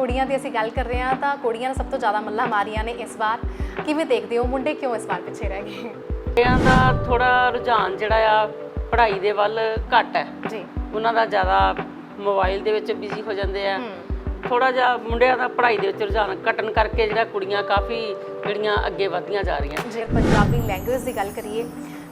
ਕੁੜੀਆਂ ਦੀ ਅਸੀਂ ਗੱਲ ਕਰ ਰਹੇ ਹਾਂ ਤਾਂ ਕੁੜੀਆਂ ਨੇ ਸਭ ਤੋਂ ਜ਼ਿਆਦਾ ਮੱਲਾਂ ਮਾਰੀਆਂ ਨੇ ਇਸ ਵਾਰ। ਕਿਵੇਂ ਦੇਖਦੇ ਹੋ? ਮੁੰਡੇ ਕਿਉਂ ਇਸ ਵਾਰ ਪਿੱਛੇ ਰਹਿ ਗਏ? ਮੁੰਡਿਆਂ ਦਾ ਥੋੜਾ ਰੁਝਾਨ ਜਿਹੜਾ ਆ ਪੜ੍ਹਾਈ ਦੇ ਵੱਲ ਘੱਟ ਹੈ। ਜੀ। ਉਹਨਾਂ ਦਾ ਜ਼ਿਆਦਾ ਮੋਬਾਈਲ ਦੇ ਵਿੱਚ ਬਿਜ਼ੀ ਹੋ ਜਾਂਦੇ ਆ। ਥੋੜਾ ਜਿਹਾ ਮੁੰਡਿਆਂ ਦਾ ਪੜ੍ਹਾਈ ਦੇ ਵਿੱਚ ਰੁਝਾਨ ਘਟਣ ਕਰਕੇ ਜਿਹੜਾ ਕੁੜੀਆਂ ਕਾਫੀ ਜਿਹੜੀਆਂ ਅੱਗੇ ਵਧਦੀਆਂ ਜਾ ਰਹੀਆਂ। ਜੇ ਪੰਜਾਬੀ ਲੈਂਗੁਏਜ ਦੀ ਗੱਲ ਕਰੀਏ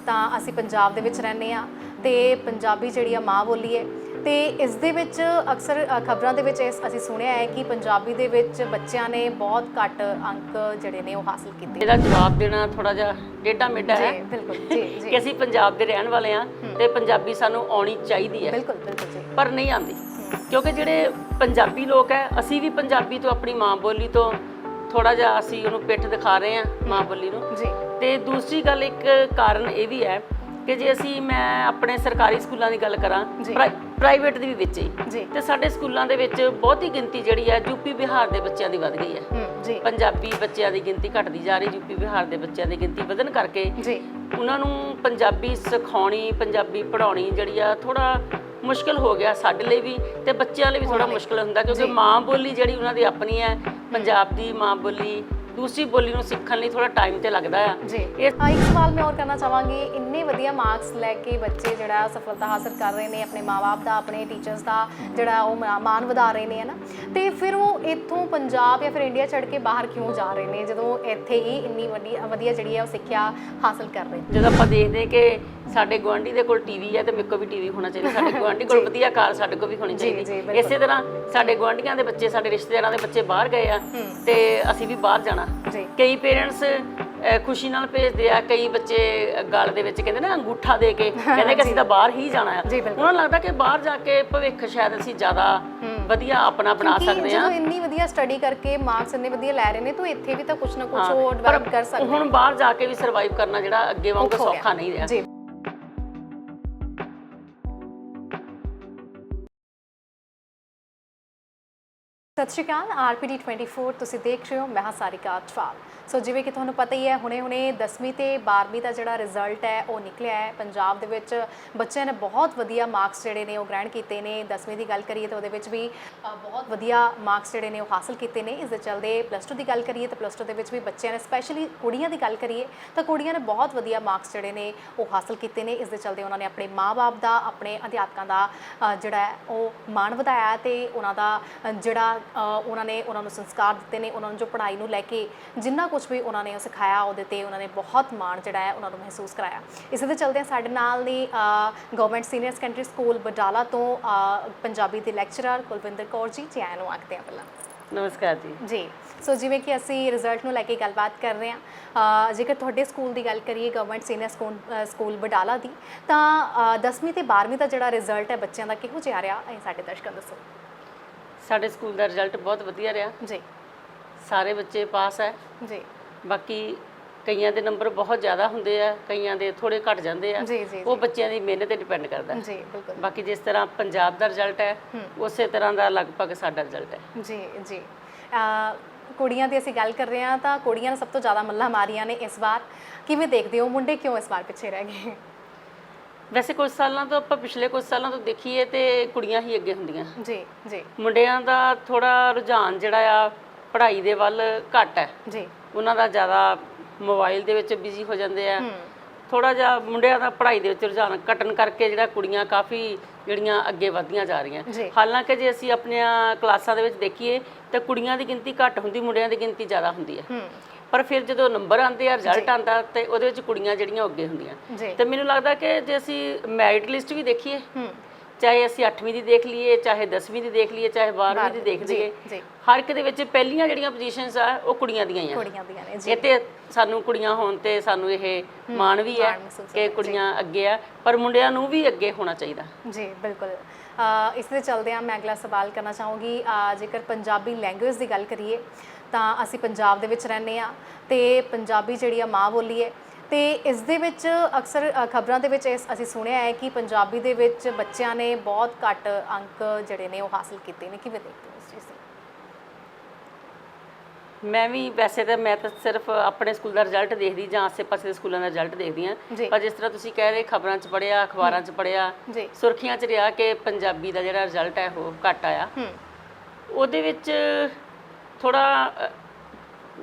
ਤਾਂ ਅਸੀਂ ਪੰਜਾਬ ਦੇ ਵਿੱਚ ਰਹਿੰਦੇ ਆ ਤੇ ਪੰਜਾਬੀ ਜਿਹੜੀ ਆ ਮਾਂ ਬੋਲੀ ਹੈ ਤੇ ਇਸ ਦੇ ਵਿੱਚ ਅਕਸਰ ਖਬਰਾਂ ਦੇ ਵਿੱਚ ਇਸ- ਅਸੀਂ ਸੁਣਿਆ ਹੈ ਕਿ ਪੰਜਾਬੀ ਦੇ ਵਿੱਚ ਬੱਚਿਆਂ ਨੇ ਬਹੁਤ ਘੱਟ ਅੰਕ ਜਿਹੜੇ ਨੇ ਉਹ ਹਾਸਲ ਕੀਤੇ। ਇਹਦਾ ਜਵਾਬ ਦੇਣਾ ਥੋੜਾ ਜਿਹਾ ਡੇਢਾ ਮੇਢਾ ਹੈ। ਜੀ ਬਿਲਕੁਲ ਜੀ ਜੀ। ਕਿ ਅਸੀਂ ਪੰਜਾਬ ਦੇ ਰਹਿਣ ਵਾਲੇ ਆ ਤੇ ਪੰਜਾਬੀ ਸਾਨੂੰ ਆਉਣੀ ਚਾਹੀਦੀ ਹੈ। ਬਿਲਕੁਲ ਬਿਲਕੁਲ ਜੀ। ਪਰ ਨਹੀਂ ਆਉਂਦੀ। ਕਿਉਂਕਿ ਜਿਹੜੇ ਪੰਜਾਬੀ ਲੋਕ ਹੈ ਅਸੀਂ ਵੀ ਪੰਜਾਬੀ ਤੋਂ ਆਪਣੀ ਮਾਂ ਬੋਲੀ ਤੋਂ ਥੋੜਾ ਜਿਹਾ ਅਸੀਂ ਉਹਨੂੰ ਪਿੱਠ ਦਿਖਾ ਰਹੇ ਹਾਂ। ਮਾਂ ਬੋਲੀ ਨੂੰ। ਜੀ। ਤੇ ਦੂਸਰੀ ਗੱਲ ਇੱਕ ਕਾਰਨ ਇਹ ਵੀ ਹੈ ਕਿ ਜੇ ਅਸੀਂ ਮੈਂ ਆਪਣੇ ਸਰਕਾਰੀ ਸਕੂਲਾਂ ਦੀ ਗੱਲ ਕਰਾਂ। ਪ੍ਰਾਈਵੇਟ ਦੀ ਵੀ ਵਿੱਚ ਹੀ। ਤੇ ਸਾਡੇ ਸਕੂਲਾਂ ਦੇ ਵਿੱਚ ਬਹੁਤੀ ਗਿਣਤੀ ਜਿਹੜੀ ਹੈ ਯੂਪੀ ਬਿਹਾਰ ਦੇ ਬੱਚਿਆਂ ਦੀ ਵੱਧ ਗਈ ਹੈ। ਪੰਜਾਬੀ ਬੱਚਿਆਂ ਦੀ ਗਿਣਤੀ ਘਟਦੀ ਜਾ ਰਹੀ ਯੂਪੀ ਬਿਹਾਰ ਦੇ ਬੱਚਿਆਂ ਦੀ ਗਿਣਤੀ ਵਧਣ ਕਰਕੇ। ਜੀ। ਉਹਨਾਂ ਨੂੰ ਪੰਜਾਬੀ ਸਿਖਾਉਣੀ ਪੰਜਾਬੀ ਪੜ੍ਹਾਉਣੀ ਜਿਹੜੀ ਆ ਥੋੜਾ ਮੁਸ਼ਕਲ ਹੋ ਗਿਆ ਸਾਡੇ ਲਈ ਵੀ ਤੇ ਬੱਚਿਆਂ ਲਈ ਵੀ ਥੋੜਾ ਮੁਸ਼ਕਲ ਹੁੰਦਾ ਕਿਉਂਕਿ ਮਾਂ ਬੋਲੀ ਜਿਹੜੀ ਉਹਨਾਂ ਦੀ ਆਪਣੀ ਹੈ ਪੰਜਾਬ ਦੀ ਮਾਂ ਬੋਲੀ ਦੂਸਰੀ ਬੋਲੀ ਨੂੰ ਸਿੱਖਣ ਲਈ ਥੋੜਾ ਟਾਈਮ ਤੇ ਲੱਗਦਾ ਆ। ਜੀ। ਇਹ- ਇੱਕ ਸਵਾਲ ਮੈਂ ਹੋਰ ਕਰਨਾ ਚਾਹਾਂਗੀ। ਇੰਨੇ ਵਧੀਆ ਮਾਰਕਸ ਲੈ ਕੇ ਬੱਚੇ ਜਿਹੜਾ ਸਫਲਤਾ ਹਾਸਲ ਕਰ ਰਹੇ ਨੇ ਆਪਣੇ ਮਾਪੇ ਦਾ ਆਪਣੇ ਟੀਚਰਸ ਦਾ ਜਿਹੜਾ ਉਹ ਮਾ- ਮਾਣ ਵਧਾ ਰਹੇ ਨੇ ਹਨਾ? ਤੇ ਫਿਰ ਉਹ ਇੱਥੋਂ ਪੰਜਾਬ ਜਾਂ ਫਿਰ ਇੰਡੀਆ ਛੱਡ ਕੇ ਬਾਹਰ ਕਿਉਂ ਜਾ ਰਹੇ ਨੇ ਜਦੋਂ ਇੱਥੇ ਹੀ ਇੰਨੀ ਵੱਡੀ ਵਧੀਆ ਜਿਹੜੀ ਹੈ ਉਹ ਸਿੱਖਿਆ ਹਾਸਲ ਕਰ ਰਹੇ ਜਦੋਂ ਆਪਾਂ ਦੇਖਦੇ ਕਿ ਸਾਡੇ ਗੁਆਂਢੀ ਦੇ ਕੋਲ ਟੀਵੀ ਹੈ ਤੇ ਮੇਰੇ ਕੋਲ ਵੀ ਟੀਵੀ ਹੋਣਾ ਚਾਹੀਦਾ। ਸਾਡੇ ਗੁਆਂਢੀ ਕੋਲ ਵਧੀਆ ਕਾਰ ਸਾਡੇ ਕੋਲ ਵੀ ਹੋਣੀ ਚਾਹੀਦੀ। ਇਸੇ ਤਰ੍ਹਾਂ ਸਾਡੇ ਗੁਆਂਢੀਆਂ ਦੇ ਬੱਚੇ ਸਾਡੇ ਰਿਸ਼ਤੇਦਾਰਾਂ ਦੇ ਬੱਚੇ ਬਾਹਰ ਗਏ ਆ ਤੇ ਅਸੀਂ ਵੀ ਬਾਹਰ ਜਾਣਾ। ਜੀ। ਕਈ ਪੇਰੈਂਟਸ ਖੁਸ਼ੀ ਨਾਲ ਭੇਜਦੇ ਆ ਕਈ ਬੱਚੇ ਗਲ ਦੇ ਵਿੱਚ ਕਹਿੰਦੇ ਨਾ ਅੰਗੂਠਾ ਦੇ ਕੇ ਕਹਿੰਦੇ ਕਿ ਅਸੀਂ ਤਾਂ ਬਾਹਰ ਹੀ ਜਾਣਾ ਆ। ਉਹਨਾਂ ਨੂੰ ਲੱਗਦਾ ਕਿ ਬਾਹਰ ਜਾ ਕੇ ਭਵਿੱਖ ਸ਼ਾਇਦ ਅਸੀਂ ਜ਼ਿਆਦਾ ਵਧੀਆ ਆਪਣਾ ਬਣਾ ਸਕਦੇ ਆ ਜਦੋਂ ਇੰਨੀ ਵਧੀਆ ਸਟੱਡੀ ਕਰਕੇ ਮਾਰਕਸ ਇੰਨੇ ਵਧੀਆ ਲੈ ਰਹੇ ਨੇ ਤਾਂ ਇੱਥੇ ਵੀ ਤਾਂ ਕੁਝ ਨਾ ਕੁਝ ਉਹ ਡਿਵੈਲਪ ਕਰ ਸਕਦੇ ਹੁਣ ਬਾਹਰ ਜਾ ਕੇ ਵੀ ਸਰਵਾਈਵ ਕਰਨਾ ਜਿਹੜਾ ਅੱਗੇ ਵਾਂਗ। ਸੌਖਾ ਨਹੀਂ ਰਿਹਾ। ਸਤਿ ਸ਼੍ਰੀ ਅਕਾਲ ਆਰਪੀਡੀ 24 ਤੁਸੀਂ ਦੇਖ ਰਹੇ ਹੋ ਮੈਂ ਹਾਂ ਸਾਰਿਕਾ ਅਟਵਾਲ ਸੋ ਜਿਵੇਂ ਕਿ ਤੁਹਾਨੂੰ ਪਤਾ ਹੀ ਹੈ ਹੁਣੇ-ਹੁਣੇ 10ਵੀਂ ਤੇ 12ਵੀਂ ਦਾ ਜਿਹੜਾ ਰਿਜ਼ਲਟ ਹੈ, ਉਹ ਨਿਕਲਿਆ ਹੈ। ਪੰਜਾਬ ਦੇ ਵਿੱਚ ਬੱਚਿਆਂ ਨੇ ਬਹੁਤ ਵਧੀਆ ਮਾਰਕਸ ਜਿਹੜੇ ਨੇ ਉਹ ਗ੍ਰਹਿਣ ਕੀਤੇ ਨੇ। 10ਵੀਂ ਦੀ ਗੱਲ ਕਰੀਏ ਤਾਂ ਉਹਦੇ ਵਿੱਚ ਵੀ ਬਹੁਤ ਵਧੀਆ ਮਾਰਕਸ ਜਿਹੜੇ ਨੇ ਉਹ ਹਾਸਲ ਕੀਤੇ ਨੇ। ਇਸ ਦੇ ਚਲਦੇ ਪਲੱਸ 2 ਦੀ ਗੱਲ ਕਰੀਏ ਤਾਂ ਪਲੱਸ 2 ਦੇ ਵਿੱਚ ਵੀ ਬੱਚਿਆਂ ਨੇ ਸਪੈਸ਼ਲੀ ਕੁੜੀਆਂ ਦੀ ਗੱਲ ਕਰੀਏ ਤਾਂ ਕੁੜੀਆਂ ਨੇ ਬਹੁਤ ਵਧੀਆ ਮਾਰਕਸ ਜਿਹੜੇ ਨੇ ਉਹ ਹਾਸਲ ਕੀਤੇ ਨੇ। ਇਸ ਦੇ ਚਲਦੇ ਉਹਨਾਂ ਨੇ ਆਪਣੇ ਮਾਪੇ ਦਾ, ਆਪਣੇ ਅਧਿਆਪਕਾਂ ਦਾ ਜਿਹੜਾ ਹੈ, ਉਹ ਮਾਣ ਵਧਾਇਆ ਤੇ ਉਹਨਾਂ ਦਾ ਜਿਹੜਾ ਉਹਨਾਂ ਨੇ ਉਹਨਾਂ ਨੂੰ ਸੰਸਕਾਰ ਦਿੱਤੇ ਨੇ। ਉਹਨਾਂ ਨੂੰ ਜੋ ਪੜ੍ਹਾਈ ਨੂੰ ਲੈ ਕੇ ਜਿੰਨਾ ਕੁ ਕੁਝ ਵੀ ਉਹਨਾਂ ਨੇ ਸਿਖਾਇਆ ਉਹਦੇ ਤੇ ਉਹਨਾਂ ਨੇ ਬਹੁਤ ਮਾਣ ਜਿਹੜਾ ਹੈ ਉਹਨਾਂ ਨੂੰ ਮਹਿਸੂਸ ਕਰਾਇਆ। ਇਸੇ ਦੇ ਚੱਲਦੇ ਸਾਡੇ ਨਾਲ ਨੇ government senior secondary school Badala ਤੋਂ ਪੰਜਾਬੀ ਦੇ ਲੈਕਚਰਰ ਕੁਲਵਿੰਦਰ ਕੌਰ ਜੀ ਜੀ ਆਇਆਂ ਨੂੰ ਆਖਦੇ ਹਾਂ ਪਹਿਲਾਂ। ਨਮਸਕਾਰ ਜੀ। ਜੀ ਸੋ ਜਿਵੇਂ ਕਿ ਅਸੀਂ ਰਿਜ਼ਲਟ ਨੂੰ ਲੈ ਕੇ ਗੱਲਬਾਤ ਕਰ ਰਹੇ ਹਾਂ ਜੇਕਰ ਤੁਹਾਡੇ ਸਕੂਲ ਦੀ ਗੱਲ ਕਰੀਏ ਗਵਰਨਮੈਂਟ ਸੀਨੀਅਰ ਸਕੂਲ ਬਡਾਲਾ ਦੀ ਤਾਂ 10ਵੀਂ ਤੇ 12ਵੀਂ ਦਾ ਜਿਹੜਾ ਰਿਜ਼ਲਟ ਹੈ ਬੱਚਿਆਂ ਦਾ ਕਿਹੋ ਜਿਹਾ ਰਿਹਾ ਇਹ ਸਾਡੇ ਦਰਸ਼ਕਾਂ ਦੱਸੋ। ਸਾਡੇ ਸਕੂਲ ਦਾ ਰਿਜ਼ਲਟ ਬਹੁਤ ਵਧੀਆ ਰਿਹਾ। ਜੀ। ਸਾਰੇ ਬੱਚੇ ਪਾਸ ਹੈ। ਜੀ। ਬਾਕੀ ਕਈਆਂ ਦੇ ਨੰਬਰ ਬਹੁਤ ਜ਼ਿਆਦਾ ਹੁੰਦੇ ਆ ਕਈਆਂ ਦੇ ਥੋੜੇ ਘਟ ਜਾਂਦੇ ਆ। ਜੀ ਜੀ ਉਹ ਬੱਚਿਆਂ ਦੀ ਮਿਹਨਤ ਤੇ ਡਿਪੈਂਡ ਕਰਦਾ ਹੈ। ਜੀ ਬਿਲਕੁਲ। ਬਾਕੀ ਜਿਸ ਤਰ੍ਹਾਂ ਪੰਜਾਬ ਦਾ ਰਿਜ਼ਲਟ ਹੈ ਉਸੇ ਤਰ੍ਹਾਂ ਦਾ ਲਗਭਗ ਸਾਡਾ ਰਿਜ਼ਲਟ ਹੈ। ਜੀ ਜੀ। ਅ, ਕੁੜੀਆਂ ਦੀ ਅਸੀਂ ਗੱਲ ਕਰ ਰਹੇ ਹਾਂ ਤਾਂ ਕੁੜੀਆਂ ਨੇ ਸਭ ਤੋਂ ਜ਼ਿਆਦਾ ਮੱਲਾਂ ਮਾਰੀਆਂ ਨੇ ਇਸ ਵਾਰ। ਕਿਵੇਂ ਦੇਖਦੇ ਹੋ? ਮੁੰਡੇ ਕਿਉਂ ਇਸ ਵਾਰ ਪਿੱਛੇ ਰਹਿ ਗਏ? ਵੈਸੇ ਕੁਝ ਸਾਲਾਂ ਤੋਂ ਆਪਾਂ ਪਿਛਲੇ ਕੁਝ ਸਾਲਾਂ ਤੋਂ ਦੇਖੀਏ ਤੇ ਕੁੜੀਆਂ ਹੀ ਅੱਗੇ ਹੁੰਦੀਆਂ। ਜੀ ਜੀ। ਮੁੰਡਿਆਂ ਦਾ ਥੋੜਾ ਰੁਝਾਨ ਜਿਹੜਾ ਆ ਪੜ੍ਹਾਈ ਦੇ ਵੱਲ ਘੱਟ ਹੈ। ਜੀ। ਉਹਨਾਂ ਦਾ ਜ਼ਿਆਦਾ ਮੋਬਾਈਲ ਦੇ ਵਿੱਚ ਬਿਜ਼ੀ ਹੋ ਜਾਂਦੇ ਆ। ਥੋੜਾ ਜਿਹਾ ਮੁੰਡਿਆਂ ਦਾ ਪੜ੍ਹਾਈ ਦੇ ਵਿੱਚ ਰੁਝਾਨ ਘਟਣ ਕਰਕੇ ਜਿਹੜਾ ਕੁੜੀਆਂ ਕਾਫੀ ਜਿਹੜੀਆਂ ਅੱਗੇ ਵਧਦੀਆਂ ਜਾ ਰਹੀਆਂ। ਹਾਲਾਂਕਿ ਜੇ ਅਸੀਂ ਆਪਣੀਆਂ ਕਲਾਸਾਂ ਦੇ ਵਿੱਚ ਦੇਖੀਏ ਤਾਂ ਕੁੜੀਆਂ ਦੀ ਗਿਣਤੀ ਘੱਟ ਹੁੰਦੀ ਮੁੰਡਿਆਂ ਦੀ ਗਿਣਤੀ ਜ਼ਿਆਦਾ ਹੁੰਦੀ ਹੈ। ਪਰ ਫਿਰ ਜਦੋਂ ਨੰਬਰ ਆਉਂਦੇ ਆ ਰਿਜ਼ਲਟ ਆਉਂਦਾ ਤੇ ਉਹਦੇ ਵਿੱਚ ਕੁੜੀਆਂ ਜਿਹੜੀਆਂ ਅੱਗੇ ਹੁੰਦੀਆਂ। ਤੇ ਮੈਨੂੰ ਲੱਗਦਾ ਕਿ ਜੇ ਅਸੀਂ ਮੈਰਿਟ ਲਿਸਟ ਵੀ ਦੇਖੀਏ ਚਾਹੇ ਅਸੀਂ 8ਵੀਂ ਦੀ ਦੇਖ ਲਈਏ ਚਾਹੇ 10ਵੀਂ ਦੀ ਦੇਖ ਲਈਏ ਚਾਹੇ 12ਵੀਂ ਦੀ ਦੇਖ ਲਈਏ ਹਰ ਇੱਕ ਦੇ ਵਿੱਚ ਪਹਿਲੀਆਂ ਜਿਹੜੀਆਂ ਪੋਜੀਸ਼ਨਸ ਆ ਉਹ ਕੁੜੀਆਂ ਦੀਆਂ ਹੀ ਆ। ਕੁੜੀਆਂ ਦੀਆਂ ਨੇ ਜੀ। ਤੇ ਸਾਨੂੰ ਕੁੜੀਆਂ ਹੋਣ ਤੇ ਸਾਨੂੰ ਇਹ ਮਾਣ ਵੀ ਹੈ ਕਿ ਕੁੜੀਆਂ ਅੱਗੇ ਆ ਪਰ ਮੁੰਡਿਆਂ ਨੂੰ ਵੀ ਅੱਗੇ ਹੋਣਾ ਚਾਹੀਦਾ। ਜੀ ਬਿਲਕੁਲ। ਇਸ ਦੇ ਚੱਲਦੇ ਆ ਮੈਂ ਅਗਲਾ ਸਵਾਲ ਕਰਨਾ ਚਾਹੂੰਗੀ। ਜੇਕਰ ਪੰਜਾਬੀ ਲੈਂਗੁਏਜ ਦੀ ਗੱਲ ਕਰੀਏ ਤਾਂ ਅਸੀਂ ਪੰਜਾਬ ਦੇ ਵਿੱਚ ਰਹਿੰਦੇ ਆ ਤੇ ਪੰਜਾਬੀ ਜਿਹੜੀ ਆ ਮਾਂ ਬੋਲੀ ਹੈ ਤੇ ਇਸ ਦੇ ਵਿੱਚ ਅਕਸਰ ਖਬਰਾਂ ਦੇ ਵਿੱਚ ਇਸ ਅਸੀਂ ਸੁਣਿਆ ਹੈ ਕਿ ਪੰਜਾਬੀ ਦੇ ਵਿੱਚ ਬੱਚਿਆਂ ਨੇ ਬਹੁਤ ਘੱਟ ਅੰਕ ਜਿਹੜੇ ਨੇ ਉਹ ਹਾਸਲ ਕੀਤੇ ਨੇ। ਕਿਵੇਂ ਦੇਖਦੇ ਹੋ ਇਸ ਚੀਜ਼ ਨੂੰ? ਮੈਂ ਵੀ ਵੈਸੇ ਤਾਂ ਮੈਂ ਤਾਂ ਸਿਰਫ ਆਪਣੇ ਸਕੂਲ ਦਾ ਰਿਜ਼ਲਟ ਦੇਖਦੀ ਜਾਂ ਆਸੇ-ਪਾਸੇ ਦੇ ਸਕੂਲਾਂ ਦਾ ਰਿਜ਼ਲਟ ਦੇਖਦੀ ਜੀ। ਹਾਂ ਪਰ ਜਿਸ ਤਰ੍ਹਾਂ ਤੁਸੀਂ ਕਹਿ ਰਹੇ ਖਬਰਾਂ 'ਚ ਪੜਿਆ ਅਖਬਾਰਾਂ 'ਚ ਪੜਿਆ ਜੀ। ਸੁਰਖੀਆਂ 'ਚ ਰਿਹਾ ਕਿ ਪੰਜਾਬੀ ਦਾ ਜਿਹੜਾ ਰਿਜ਼ਲਟ ਹੈ ਉਹ ਘੱਟ ਆਇਆ। ਹੂੰ। ਉਹਦੇ ਵਿੱਚ ਥੋੜਾ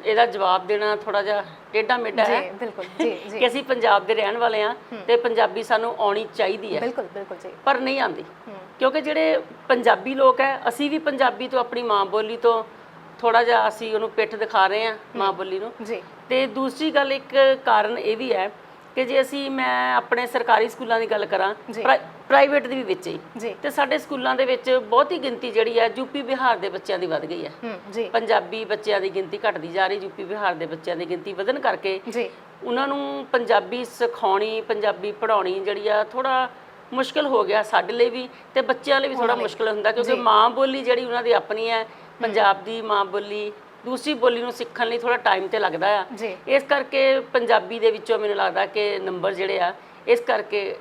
ਇਹਦਾ ਜਵਾਬ ਦੇਣਾ ਥੋੜਾ ਜਿਹਾ ਟੇਢਾ ਮੇਢਾ ਹੈ। ਜੀ ਬਿਲਕੁਲ ਜੀ ਜੀ। ਕਿ ਅਸੀਂ ਪੰਜਾਬ ਦੇ ਰਹਿਣ ਵਾਲੇ ਆ ਤੇ ਪੰਜਾਬੀ ਸਾਨੂੰ ਆਉਣੀ ਚਾਹੀਦੀ ਹੈ। ਬਿਲਕੁਲ ਬਿਲਕੁਲ ਜੀ। ਪਰ ਨਹੀਂ ਆਉਂਦੀ। ਕਿਉਂਕਿ ਜਿਹੜੇ ਪੰਜਾਬੀ ਲੋਕ ਹੈ ਅਸੀਂ ਵੀ ਪੰਜਾਬੀ ਤੋਂ ਆਪਣੀ ਮਾਂ ਬੋਲੀ ਤੋਂ ਥੋੜਾ ਜਿਹਾ ਅਸੀਂ ਉਹਨੂੰ ਪਿੱਠ ਦਿਖਾ ਰਹੇ ਹਾਂ। ਮਾਂ ਬੋਲੀ ਨੂੰ। ਜੀ। ਤੇ ਦੂਸਰੀ ਗੱਲ ਇੱਕ ਕਾਰਨ ਇਹ ਵੀ ਹੈ ਕਿ ਜੇ ਅਸੀਂ ਮੈਂ ਆਪਣੇ ਸਰਕਾਰੀ ਸਕੂਲਾਂ ਦੀ ਗੱਲ ਕਰਾਂ। ਪ੍ਰਾਈਵੇਟ ਦੀ ਵੀ ਵਿੱਚ ਹੀ। ਤੇ ਸਾਡੇ ਸਕੂਲਾਂ ਦੇ ਵਿੱਚ ਬਹੁਤੀ ਗਿਣਤੀ ਜਿਹੜੀ ਹੈ ਯੂਪੀ ਬਿਹਾਰ ਦੇ ਬੱਚਿਆਂ ਦੀ ਵੱਧ ਗਈ ਹੈ। ਪੰਜਾਬੀ ਬੱਚਿਆਂ ਦੀ ਗਿਣਤੀ ਘਟਦੀ ਜਾ ਰਹੀ ਯੂਪੀ ਬਿਹਾਰ ਦੇ ਬੱਚਿਆਂ ਦੀ ਗਿਣਤੀ ਵਧਣ ਕਰਕੇ ਉਹਨਾਂ ਨੂੰ ਪੰਜਾਬੀ ਸਿਖਾਉਣੀ ਪੰਜਾਬੀ ਪੜ੍ਹਾਉਣੀ ਜਿਹੜੀ ਆ ਥੋੜਾ ਮੁਸ਼ਕਲ ਹੋ ਗਿਆ ਸਾਡੇ ਲਈ ਵੀ ਤੇ ਬੱਚਿਆਂ ਲਈ ਵੀ ਥੋੜਾ ਮੁਸ਼ਕਲ ਹੁੰਦਾ ਕਿਉਂਕਿ ਮਾਂ ਬੋਲੀ ਜਿਹੜੀ ਉਹਨਾਂ ਦੀ ਆਪਣੀ ਹੈ। ਪੰਜਾਬ ਦੀ ਮਾਂ ਬੋਲੀ ਦੂਸਰੀ ਬੋਲੀ ਨੂੰ ਸਿੱਖਣ ਲਈ ਥੋੜਾ ਟਾਈਮ ਤੇ ਲੱਗਦਾ ਆ। ਜੀ। ਇਸ ਕਰਕੇ ਪੰਜਾਬੀ ਦੇ ਵਿੱਚੋਂ ਮੈਨੂੰ ਲੱਗਦਾ ਕਿ ਨੰਬਰ ਜਿਹੜੇ ਆ ਇਸ ਕਰਕੇ